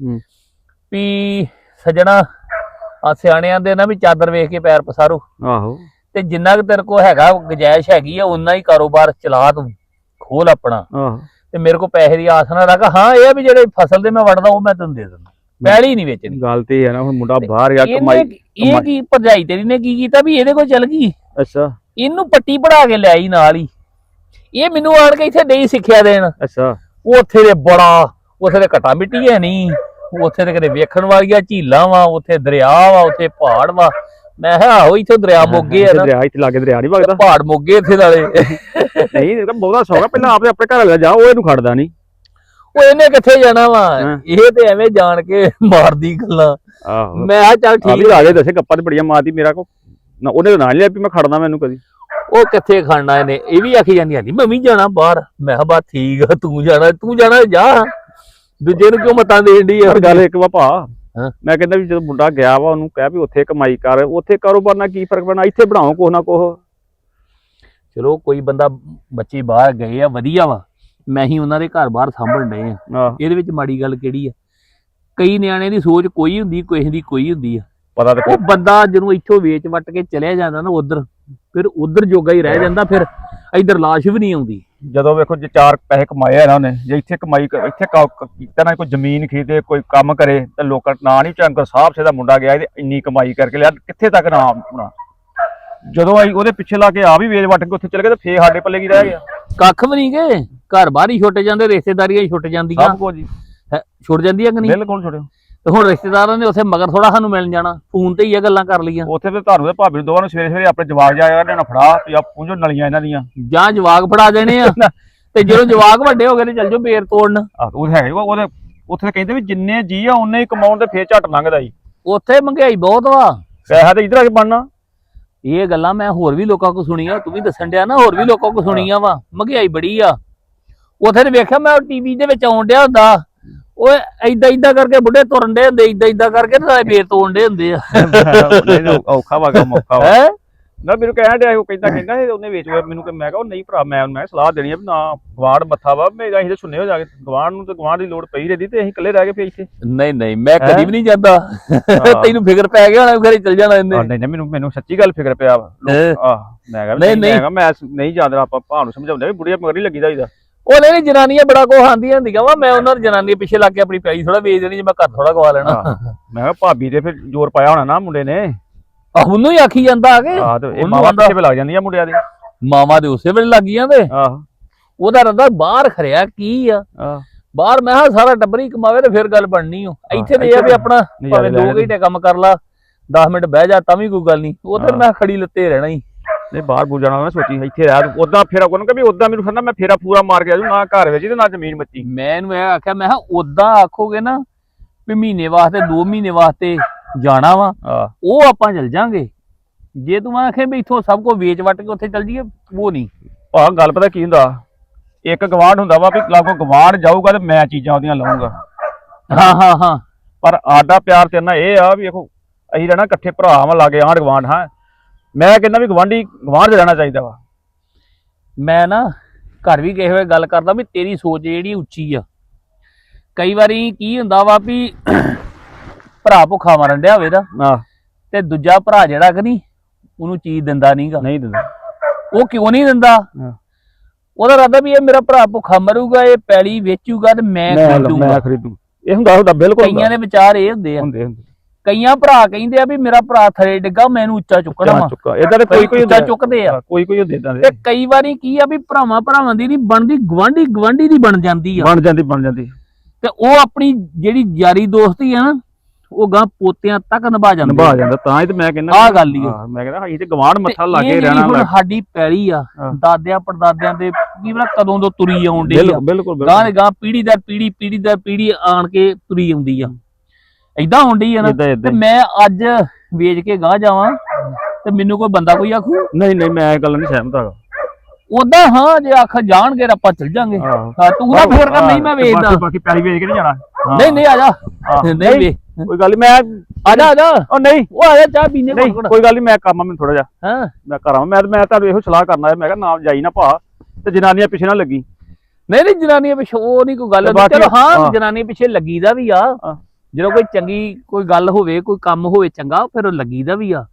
ਵੀ ਸਜਣਾ ਆ ਸਿਆਣਿਆਂ ਦੇ ਨਾ ਵੀ ਚਾਦਰ ਵੇਖ ਕੇ ਪੈਰ ਪਸਾਰੋ। ਆਹੋ। ਤੇ ਜਿੰਨਾ ਕੁ ਤੇਰੇ ਕੋ ਹੈਗਾ ਗੁੰਜਾਇਸ਼ ਹੈਗੀ ਆ ਉਨਾ ਹੀ ਕਾਰੋਬਾਰ ਚਲਾ ਤੂੰ ਖੋਲ ਆਪਣਾ। ਆਹੋ। ਤੇ ਮੇਰੇ ਕੋ ਪੈਸੇ ਦੀ ਆਸ ਨਾ ਰੱਖ ਹਾਂ ਇਹ ਵੀ ਜਿਹੜੇ ਫਸਲ ਦੇ ਮੈਂ ਵੜਦਾ ਉਹ ਮੈਂ ਤੈਨੂੰ ਦੇ ਦਿੰਦਾ। ਪੈਲੀ ਨਹੀਂ ਵੇਚਣੀ। ਗੱਲ ਤੇ ਹੈ ਨਾ ਹੁਣ ਮੁੰਡਾ ਬਾਹਰ ਗਿਆ ਕਮਾਈ ਇਹ ਕੀ ਭਰਜਾਈ ਤੇਰੀ ਨੇ ਕੀ ਕੀਤਾ ਵੀ ਇਹਦੇ ਕੋਲ ਚਲ ਗਈ? ਅੱਛਾ। ਇਹਨੂੰ ਪੱਟੀ ਪੜਾ ਕੇ ਲਿਆਈ ਨਾਲ ਹੀ। ਇਹ ਮੈਨੂੰ ਆਣ ਕੇ ਇੱਥੇ ਨਹੀਂ ਸਿੱਖਿਆ ਦੇਣ। ਅੱਛਾ। ਉੱਥੇ ਦੇ ਬੜਾ ਉੱਥੇ ਦੇ ਘਟਾ ਮਿੱਟੀ ਹੈ ਨਹੀਂ। ਉੱਥੇ ਦੇ ਕਦੇ ਵੇਖਣ ਵਾਲੀਆਂ ਝੀਲਾਂ ਵਾ ਉੱਥੇ ਦਰਿਆ ਵਾ ਉੱਥੇ ਪਹਾੜ ਵਾ। ਮੈਂ ਕਿਹਾ ਆਹੋ ਇੱਥੇ ਦਰਿਆ ਮੋਗੇ ਆ ਨਾ। ਦਰਿਆ ਇੱਥੇ ਲਾਗੇ ਦਰਿਆ ਨਹੀਂ ਵਗਦਾ। ਪਹਾੜ ਮੋਗੇ ਇੱਥੇ ਨਾਲੇ। ਨਹੀਂ ਇਹ ਤਾਂ ਬਹੁਤਾ ਸੌਗਾ ਪਹਿਲਾਂ ਆਪੇ ਆਪਣੇ ਘਰ ਵਾਲਾ ਜਾ ਉਹ ਇਹਨੂੰ ਖੜਦਾ ਨਹੀਂ। ਉਹ ਇਹਨੇ ਕਿੱਥੇ ਜਾਣਾ ਵਾ। ਇਹ ਤੇ ਐਵੇਂ ਜਾਣ ਕੇ ਮਾਰਦੀ ਗੱਲਾਂ। ਆਹੋ। ਮੈਂ ਕਿਹਾ ਚੱਲ ਆ ਵੀ ਠੀਕ ਰਾਜੇ ਦੱਸੇ ਗੱਪਾਂ ਤੇ ਬੜੀਆਂ ਮਾਰਦੀ ਮੇਰਾ ਕੋ। ਨਾ ਉਹਨੇ ਤਾਂ ਨਾ ਲਿਆ ਵੀ ਮੈਂ ਖੜਦਾ ਮੈਨੂੰ ਕਦੀ। ਉਹ ਕਿੱਥੇ ਖਾਣਾ ਇਹਨੇ? ਇਹ ਵੀ ਆਖੀ ਜਾਂਦੀ ਆਂਦੀ ਮੈਂ ਵੀ ਜਾਣਾ ਬਾਹਰ। ਮੈਂ ਕਿਹਾ ਬਾ ਠੀਕ ਆ ਤੂੰ ਜਾਣਾ ਤੂੰ ਜਾਣਾ ਜਾ। ਦੂਜੇ ਨੂੰ ਕਿਉਂ ਮਤਾਂ ਦੇਣ ਦੀ ਪਰ ਗੱਲ ਇੱਕ ਵਾ ਭਾ। ਮੈਂ ਕਹਿੰਦਾ ਵੀ ਜਦੋਂ ਮੁੰਡਾ ਗਿਆ ਵਾ ਉਹਨੂੰ ਕਹਿ ਵੀ ਉੱਥੇ ਕਮਾਈ ਕਰ ਉੱਥੇ ਕਾਰੋਬਾਰ ਨਾਲ ਕੀ ਫ਼ਰਕ ਪੈਣਾ? ਇੱਥੇ ਬਣਾਓ ਕੁਛ ਨਾ ਕੁਛ। ਚਲੋ ਕੋਈ ਬੰਦਾ ਬੱਚੇ ਬਾਹਰ ਗਏ ਆ ਵਧੀਆ ਵਾ। ਮੈਂ ਹੀ ਉਹਨਾਂ ਦੇ ਘਰ ਬਾਹਰ ਸਾਂਭਣ ਡਏ ਆ। ਆਹ। ਇਹਦੇ ਵਿੱਚ ਮਾੜੀ ਗੱਲ ਕਿਹੜੀ ਆ? ਕਈ ਨਿਆਣੇ ਦੀ ਸੋਚ ਕੋਈ ਹੁੰਦੀ ਕੋਈ ਦੀ ਕੋਈ ਹੁੰਦੀ ਆ। ਪਤਾ ਤੇ ਉਹ ਬੰਦਾ ਜਦੋਂ ਇੱਥੋਂ ਵੇਚ ਵੱਟ ਕੇ ਚਲਿਆ ਜਾਂਦਾ ਨਾ ਉਧਰ ਫਿਰ ਉਧਰ ਜੋਗਾ ਹੀ ਰਹਿ ਜਾਂਦਾ ਫਿਰ ਇੱਧਰ ਲਾਸ਼ ਵੀ ਨਹੀਂ ਆਉਂਦੀ। ਜਦੋਂ ਵੇਖੋ ਜੇ ਚਾਰ ਪੈਸੇ ਕਮਾਏ ਆ ਨਾ ਉਹਨੇ ਜੇ ਇੱਥੇ ਕਮਾਈ ਕਰ- ਇੱਥੇ ਕ- ਕ- ਕੀਤਾ ਨਾ ਕੋਈ ਜ਼ਮੀਨ ਖਰੀਦੇ ਕੋਈ ਕੰਮ ਕਰੇ ਤੇ ਲੋਕਾਂ ਨਾ ਨਹੀਂ ਚੰਕਰ ਸਾਹਿਬ ਸੇ ਦਾ ਮੁੰਡਾ ਗਿਆ ਇਹਦੇ ਇੰਨੀ ਕਮਾਈ ਕਰਕੇ ਲਿਆ ਕਿੱਥੇ ਤੱਕ ਨਾ ਆਪਣਾ ਜਦੋਂ ਆਈ ਉਹਦੇ ਪਿੱਛੇ ਲਾ ਕੇ ਆ ਵੀ ਵੇਚ ਵੱਟ ਕੇ ਉੱਥੇ ਚਲੇ ਗਏ ਤੇ ਫੇਰ ਸਾਡੇ ਪੱਲੇ ਕੀ ਰਹਿ ਗਿਆ? ਕੱਖ ਵੀ ਨਹੀਂ ਗਏ ਘਰ ਬਾਹਰ ਹੀ ਛੁੱਟ ਜਾਂਦੇ ਰਿਸ਼ਤੇਦਾਰੀਆਂ ਹੀ ਛੁੱਟ ਜਾਂਦੀਆਂ। ਸਭ ਕੁਝ ਜੀ। ਹੈਂ, ਛੁੱਟ ਜਾਂਦੀਆਂ ਕਿ ਨਹੀਂ? ਬਿਲਕੁਲ ਛੋੜਿਓ ਤੇ ਹੁਣ ਰਿਸ਼ਤੇਦਾਰਾਂ ਨੇ ਉੱਥੇ ਮਗਰ ਥੋੜਾ ਸਾਨੂੰ ਮਿਲਣ ਜਾਣਾ। ਫੋਨ ਤੇ ਹੀ ਇਹ ਗੱਲਾਂ ਕਰ ਲਈਆਂ। ਉੱਥੇ ਤੇ ਤੁਹਾਨੂੰ ਤੇ ਭਾਬੀ ਨੂੰ ਦੋਵਾਂ ਨੂੰ ਸਵੇਰੇ ਸਵੇਰੇ ਆਪਣੇ ਜਵਾਗ ਜਾਇਆ ਨਾ ਫੜਾ ਤੇ ਆ ਪੁੰਜੋ ਨਲੀਆਂ ਇਹਨਾਂ ਦੀਆਂ। ਜਾਂ ਜਵਾਕ ਫੜਾ ਦੇਣੇ ਆ। ਤੇ ਜਦੋਂ ਜਵਾਕ ਵੱਡੇ ਹੋ ਗਏ ਤੇ ਚੱਲ ਜਾਓ ਬੇਰ ਤੋੜਨ। ਆਹ, ਉਹ ਹੈ ਉਹ- ਉਹਦੇ ਉੱਥੇ ਤਾਂ ਕਹਿੰਦੇ ਵੀ ਜਿੰਨੇ ਜੀ ਆ ਉਹਨੇ ਹੀ ਕਮਾਉਣ ਤੇ ਫੇਰ ਝੱਟ ਲੰਘਦਾ ਜੀ। ਉੱਥੇ ਮਹਿੰਗਾਈ ਬਹੁਤ ਵਾ। ਪੈਸਾ ਤੇ ਇਧਰ ਆ ਕੇ ਬਣਨਾ। ਇਹ ਗੱਲਾਂ ਮੈਂ ਹੋਰ ਵੀ ਲੋਕਾਂ ਕੋ ਸੁਣੀਆਂ ਤੂੰ ਵੀ ਦੱਸਣ ਡਿਆ ਨਾ ਹੋਰ ਵੀ ਲੋਕਾਂ ਕੋ ਸੁਣੀਆਂ ਵਾ ਮਹਿੰਗਾਈ ਬੜੀ ਆ। ਉੱਥੇ ਤੇ ਵੇਖਿਆ ਮੈਂ ਟੀਵੀ ਦੇ ਵਿੱਚ ਆਉਣ ਡਿਆ ਹੁੰਦਾ ਓਏ ਐਦਾਂ ਐਦਾਂ ਕਰਕੇ ਬੁੱਢੇ ਤੁਰਨ ਡੇ ਹੁੰਦੇ ਐਦਾਂ ਐਦਾਂ ਕਰਕੇ ਤੇ ਬੇਰ ਤੋੜਨ ਡੇ ਹੁੰਦੇ ਆ। ਔਖਾ ਵਾ ਕੰਮ ਔਖਾ ਵਾ। ਨਾ ਮੈਨੂੰ ਕਹਿਣ ਡਿਆ ਉਹ ਕਹਿੰਦਾ ਕਹਿੰਦਾ ਉਹਨੇ ਵੇਚ ਮੈਨੂੰ ਕਿ ਮੈਂ ਕਿਹਾ ਉਹ ਨਹੀਂ ਭਰਾ ਮੈਂ ਮੈਂ ਸਲਾਹ ਦੇਣੀ ਆ ਵੀ ਨਾ ਗਵਾੜ ਮੱਥਾ ਵਾ ਮੈਂ ਅਸੀਂ ਤੇ ਸੁਣਨੇ ਹੋ ਜਾ ਕੇ। ਗਵਾੜ ਨੂੰ ਤੇ ਗਵਾੜ ਦੀ ਲੋੜ ਪਈ ਰਹੀ ਤੇ ਅਸੀਂ ਇਕੱਲੇ ਰਹਿ ਗਏ ਫੇਰ ਇੱਥੇ। ਨਹੀਂ ਨਹੀਂ ਮੈਂ ਕਦੀ? ਵੀ ਨਹੀਂ ਜਾਂਦਾ। ਤੈਨੂੰ ਫਿਕਰ ਪੈ ਗਿਆ ਹੋਣਾ ਘਰੇ ਚਲ ਜਾਣਾ ਇਹਨੇ। ਨਹੀਂ ਨਹੀਂ ਮੈਨੂੰ ਮੈਨੂੰ ਸੱਚੀ ਗੱਲ ਫਿਕਰ ਪਿਆ ਵਾ? ਆਹ ਮੈਂ ਕਿਹਾ ਨਹੀਂ, ਨਹੀਂ ਨਹੀਂ। ਮੈਂ ਨਹੀਂ ਜਾਂਦਾ ਆਪਾਂ ਭਾਅ ਨੂੰ ਸਮਝਾਉਂਦੇ ਵੀ ਬੁੜੀਆਂ ਮਗਰ ਹੀ ਲੱਗੀਦਾ ਇਹਦਾ ਉਹਨੇ ਵੀ ਜਨਾਨੀਆਂ ਬੜਾ ਕੋ ਆਂਦੀਆਂ ਹੁੰਦੀਆਂ ਵਾ ਮੈਂ ਉਹਨਾਂ ਦੀ ਜਨਾਨੀ ਪਿੱਛੇ ਲੱਗ ਕੇ ਆਪਣੀ ਪੈਲੀ ਥੋੜਾ ਵੇਚ ਦੇਣੀ ਜੇ ਮੈਂ ਘਰ ਥੋੜਾ ਗਵਾ ਲੈਣਾ। ਮੈਂ ਕਿਹਾ ਭਾਬੀ ਦੇ ਫਿਰ ਜ਼ੋਰ ਪਾਇਆ ਹੋਣਾ ਨਾ ਮੁੰਡੇ ਨੇ। ਆ ਉਹਨੂੰ ਹੀ ਆਖੀ ਜਾਂਦਾ ਆ ਕੇ। ਤੇ ਇਹ ਉਹਨੂੰ ਮਾਵਾ ਆਂਦਾ- ਪਿੱਛੇ ਵੀ ਲੱਗ ਜਾਂਦੀਆਂ ਮੁੰਡਿਆਂ ਦੇ। ਮਾਮਾ ਦੇ ਉਸੇ ਵੇਲੇ ਲੱਗ ਜਾਂਦੇ। ਆਹ। ਉਹਦਾ ਰੰਦਾ ਬਾਹਰ ਖਰਿਆ ਕੀ ਆ? ਆਹ। ਬਾਹਰ ਮੈਂ ਕਿਹਾ ਸਾਰਾ ਟੱਬਰ ਹੀ ਕਮਾਵੇ ਤੇ ਫਿਰ ਗੱਲ ਬਣਨੀ ਓ। ਇੱਥੇ ਤੇ ਇਹ ਆ ਵੀ ਆਪਣਾ ਨਜ਼ਾਰੇ ਭਾਵੇਂ ਲੈ 2 ਘੰਟੇ ਕੰਮ ਕਰ ਲਾ 10 ਮਿੰਟ ਬਹਿ ਜਾ ਤਾਂ ਵੀ ਕੋਈ ਗੱਲ ਨਹੀਂ। ਉਧਰ ਹਾਂ। ਮੈਂ ਖੜੀ ਲੱਤੇ ਰਹਿਣਾ ਹੀ। ਨਹੀਂ ਬਾਹਰ ਬੂਰ ਜਾਣਾ ਮੈਂ ਸੋਚੀ ਇੱਥੇ ਰਹਿ ਉਦਾਂ ਫੇਰਾ ਕੋਣ ਕਿ ਵੀ ਉਦਾਂ ਮੈਨੂੰ ਫਿਰ ਨਾ ਮੈਂ ਫੇਰਾ ਪੂਰਾ ਮਾਰ ਕੇ ਆ ਜੂ ਨਾ ਘਰ ਵਿੱਚ ਤੇ ਨਾ ਜ਼ਮੀਨ ਮੱਚੀ ਮੈਂ ਇਹਨੂੰ ਇਹ ਆਖਿਆ ਮੈਂ ਕਿਹਾ ਉਦਾਂ ਆਖੋਗੇ ਨਾ ਵੀ ਮਹੀਨੇ ਵਾਸਤੇ 2 ਮਹੀਨੇ ਵਾਸਤੇ ਜਾਣਾ ਵਾ। ਉਹ ਆਪਾਂ ਚੱਲ ਜਾਾਂਗੇ। ਜੇ ਤੂੰ ਆਖੇ ਵੀ ਇਥੋਂ ਸਭ ਕੁਝ ਵੇਚ ਵਟ ਕੇ ਉੱਥੇ ਚੱਲ ਜਾਈਏ ਉਹ ਨਹੀਂ। ਆਹ ਗੱਲ ਪਤਾ ਕੀ ਹੁੰਦਾ? ਇੱਕ ਗਵਾਂਢ ਹੁੰਦਾ ਵਾ ਵੀ ਲਾਗੋ ਗਵਾਂਢ ਜਾਊਗਾ ਤੇ ਮੈਂ ਚੀਜ਼ਾਂ ਉਹਦੀਆਂ ਲਵਾਂਗਾ ਹਾਂ ਹਾਂ ਹਾਂ। ਪਰ ਆਡਾ ਪਿਆਰ ਤੇਰੇ ਨਾਲ ਇਹ ਆ ਵੀ ਵੇਖੋ ਅਸੀਂ ਰਹਿਣਾ ਇਕੱਠੇ ਭਰਾ ਵਾਂ ਲਾਗੇ ਆਂਢ ਗਵਾਂਢ ਹਾਂ। ਮੈਂ ਕਹਿੰਦਾ ਵੀ ਗਵਾਂਢੀ ਗਵਾਂਢ 'ਚ ਰਹਿਣਾ ਚਾਹੀਦਾ ਵਾ। ਮੈਂ ਨਾ ਘਰ ਵੀ ਗਏ ਹੋਏ ਗੱਲ ਕਰਦਾ ਵੀ ਤੇਰੀ ਸੋਚ ਜਿਹੜੀ ਉੱਚੀ ਆ। ਕਈ ਵਾਰੀ ਕੀ ਹੁੰਦਾ ਵਾ ਵੀ ਭਰਾ ਭੁੱਖਾ ਮਰਨ ਡਿਆ ਹੋਵੇ ਦਾ ਆਹ। ਤੇ ਦੂਜਾ ਭਰਾ ਜਿਹੜਾ ਕਿ ਨਹੀਂ ਉਹਨੂੰ ਚੀਜ਼ ਦਿੰਦਾ ਨਹੀਂਗਾ। ਨਹੀਂ ਦਿੰਦਾ। ਉਹ ਕਿਉਂ ਨਹੀਂ ਦਿੰਦਾ। ਉਹਦਾ ਇਰਾਦਾ ਵੀ ਇਹ ਮੇਰਾ ਭਰਾ ਭੁੱਖਾ ਮਰੂਗਾ ਇਹ ਪੈਲੀ ਵੇਚੂਗਾ ਤੇ ਮੈਂ ਖਰੀਦੂਗਾ। ਮੈਂ ਖਰੀਦੂ। ਇਹ ਹੁੰਦਾ ਹੁੰਦਾ ਬਿਲਕੁਲ। ਕਈਆਂ ਦੇ ਵਿਚਾਰ ਇਹ ਹੁੰਦੇ ਆ। ਹੁੰਦੇ ਹੁੰਦੇ। ਕਈਆਂ ਭਰਾ ਕਹਿੰਦੇ ਆ ਵੀ ਮੇਰਾ ਭਰਾ ਥਰੇ ਡਿੱਗਾ ਮੈਨੂੰ ਉੱਚਾ ਚੁੱਕਣਾ ਵਾ। ਚੁੱਕਾ। ਇਦਾਂ ਦੇ ਕੋਈ ਕੋਈ ਉੱਚਾ ਚੁੱਕਦੇ ਆ। ਕੋਈ ਕੋਈ ਹੁੰਦੇ ਇਦਾਂ ਦੇ। ਤੇ ਕਈ ਵਾਰੀ ਕੀ ਆ ਵੀ ਭਰਾਵਾਂ ਭਰਾਵਾਂ ਦੀ ਨਹੀਂ ਬਣਦੀ ਗਵਾਂਢੀ ਗਵਾਂਢੀ ਦੀ ਬਣ ਜਾਂਦੀ ਆ। ਬਣ ਜਾਂਦੀ ਬਣ ਜਾਂਦੀ। ਤੇ ਉਹ ਆਪਣੀ ਜਿਹੜੀ ਯਾਰੀ ਦੋਸਤੀ ਆ ਨਾ ਉਹ ਗਾਂ ਪੋਤਿਆਂ ਤੱਕ ਨਿਭਾ ਜਾਂਦੇ ਨਿਭਾ ਜਾਂਦਾ ਤਾਂ ਹੀ ਤੇ ਮੈਂ ਕਹਿੰਦਾ ਆਹ ਗੱਲ ਹੀ ਆ। ਮੈਂ ਕਹਿੰਦਾ ਅਸੀਂ ਤੇ ਗਵਾਂਢ ਮੱਥਾ ਲਾ ਕੇ ਰਹਿਣਾ ਹੁਣ। ਸਾਡੀ ਪੈਲੀ ਆ। ਦਾਦਿਆਂ ਪੜਦਾਦਿਆਂ ਦੇ ਕੀ ਪਤਾ ਕਦੋਂ ਤੋਂ ਤੁਰੀ ਆਉਣ ਆ। ਬਿਲਕੁਲ ਗਾਂ ਦੇ ਗਾਂ ਪੀੜੀ ਦਰ ਪੀੜੀ ਪੀੜੀ ਦਰ ਪੀੜੀ ਆਣ ਕੇ ਤੁਰੀ ਆਉਂਦੀ ਆ। ਐਦਾਂ ਹੁੰਦੀ ਆ ਨਾ ਤੇ ਮੈਂ ਅੱਜ ਵੇਚ ਕੇ ਗਾਂ ਜਾਵਾਂ ਤੇ ਮੈਨੂੰ ਕੋਈ ਬੰਦਾ ਕੋਈ ਆਖੂ? ਨਹੀਂ ਨਹੀਂ ਮੈਂ ਇਹ ਗੱਲ ਨਹੀਂ ਸਹਿਮਤ ਹੈਗਾ। ਉਦਾਂ ਹਾਂ ਜੇ ਆਖ ਜਾਣਗੇ ਆਪਾਂ ਚੱਲ ਜਾਾਂਗੇ। ਹਾਂ। ਤੂੰ ਨਾ ਫੇਰ ਕਰ ਨਹੀਂ ਮੈਂ ਵੇਚਦਾ ਬਾਕੀ- ਪੈਲੀ ਵੇਚ ਕੇ ਨਹੀਂ ਜਾਣਾ। ਨਹੀਂ ਨਹੀਂ ਆ ਜਾ। ਨਹੀਂ ਵੇ ਕੋਈ ਗੱਲ ਨੀ ਮੈਂ ਆ ਜਾ ਆ ਜਾ। ਉਹ ਨਹੀਂ। ਉਹ ਆ ਜਾ ਚਾਹ ਪੀਨੇ ਕੋਲ। ਕੋਈ ਗੱਲ ਨਹੀਂ ਮੈਂ ਕੰਮ ਮੈਨੂੰ ਥੋੜਾ ਜਿਹਾ। ਹਾਂ। ਮੈਂ ਕਰਾਂ ਮੈਂ ਮੈਂ ਤੁਹਾਨੂੰ ਇਹੋ ਸਲਾਹ ਕਰਨਾ ਮੈਂ ਕਿਹਾ ਨਾਮ ਜਾਈ ਨਾ ਭਾ ਤੇ ਜਨਾਨੀਆਂ ਪਿੱਛੇ ਨਾ ਲੱਗੀ। ਨਹੀਂ ਨਹੀਂ ਜਨਾਨੀਆਂ ਪਿੱਛੇ ਉਹ ਨਹੀਂ ਕੋਈ ਗੱਲ ਚਲੋ ਹਾਂ। ਜਨਾਨੀ ਪਿੱਛੇ ਲੱਗੀਦਾ ਵੀ ਆ। ਜਦੋਂ ਕੋਈ ਚੰਗੀ ਕੋਈ ਗੱਲ ਹੋਵੇ ਕੋਈ ਕੰਮ ਹੋਵੇ ਚੰਗਾ ਫਿਰ ਉਹ ਲੱਗੀਦਾ ਵੀ ਆ।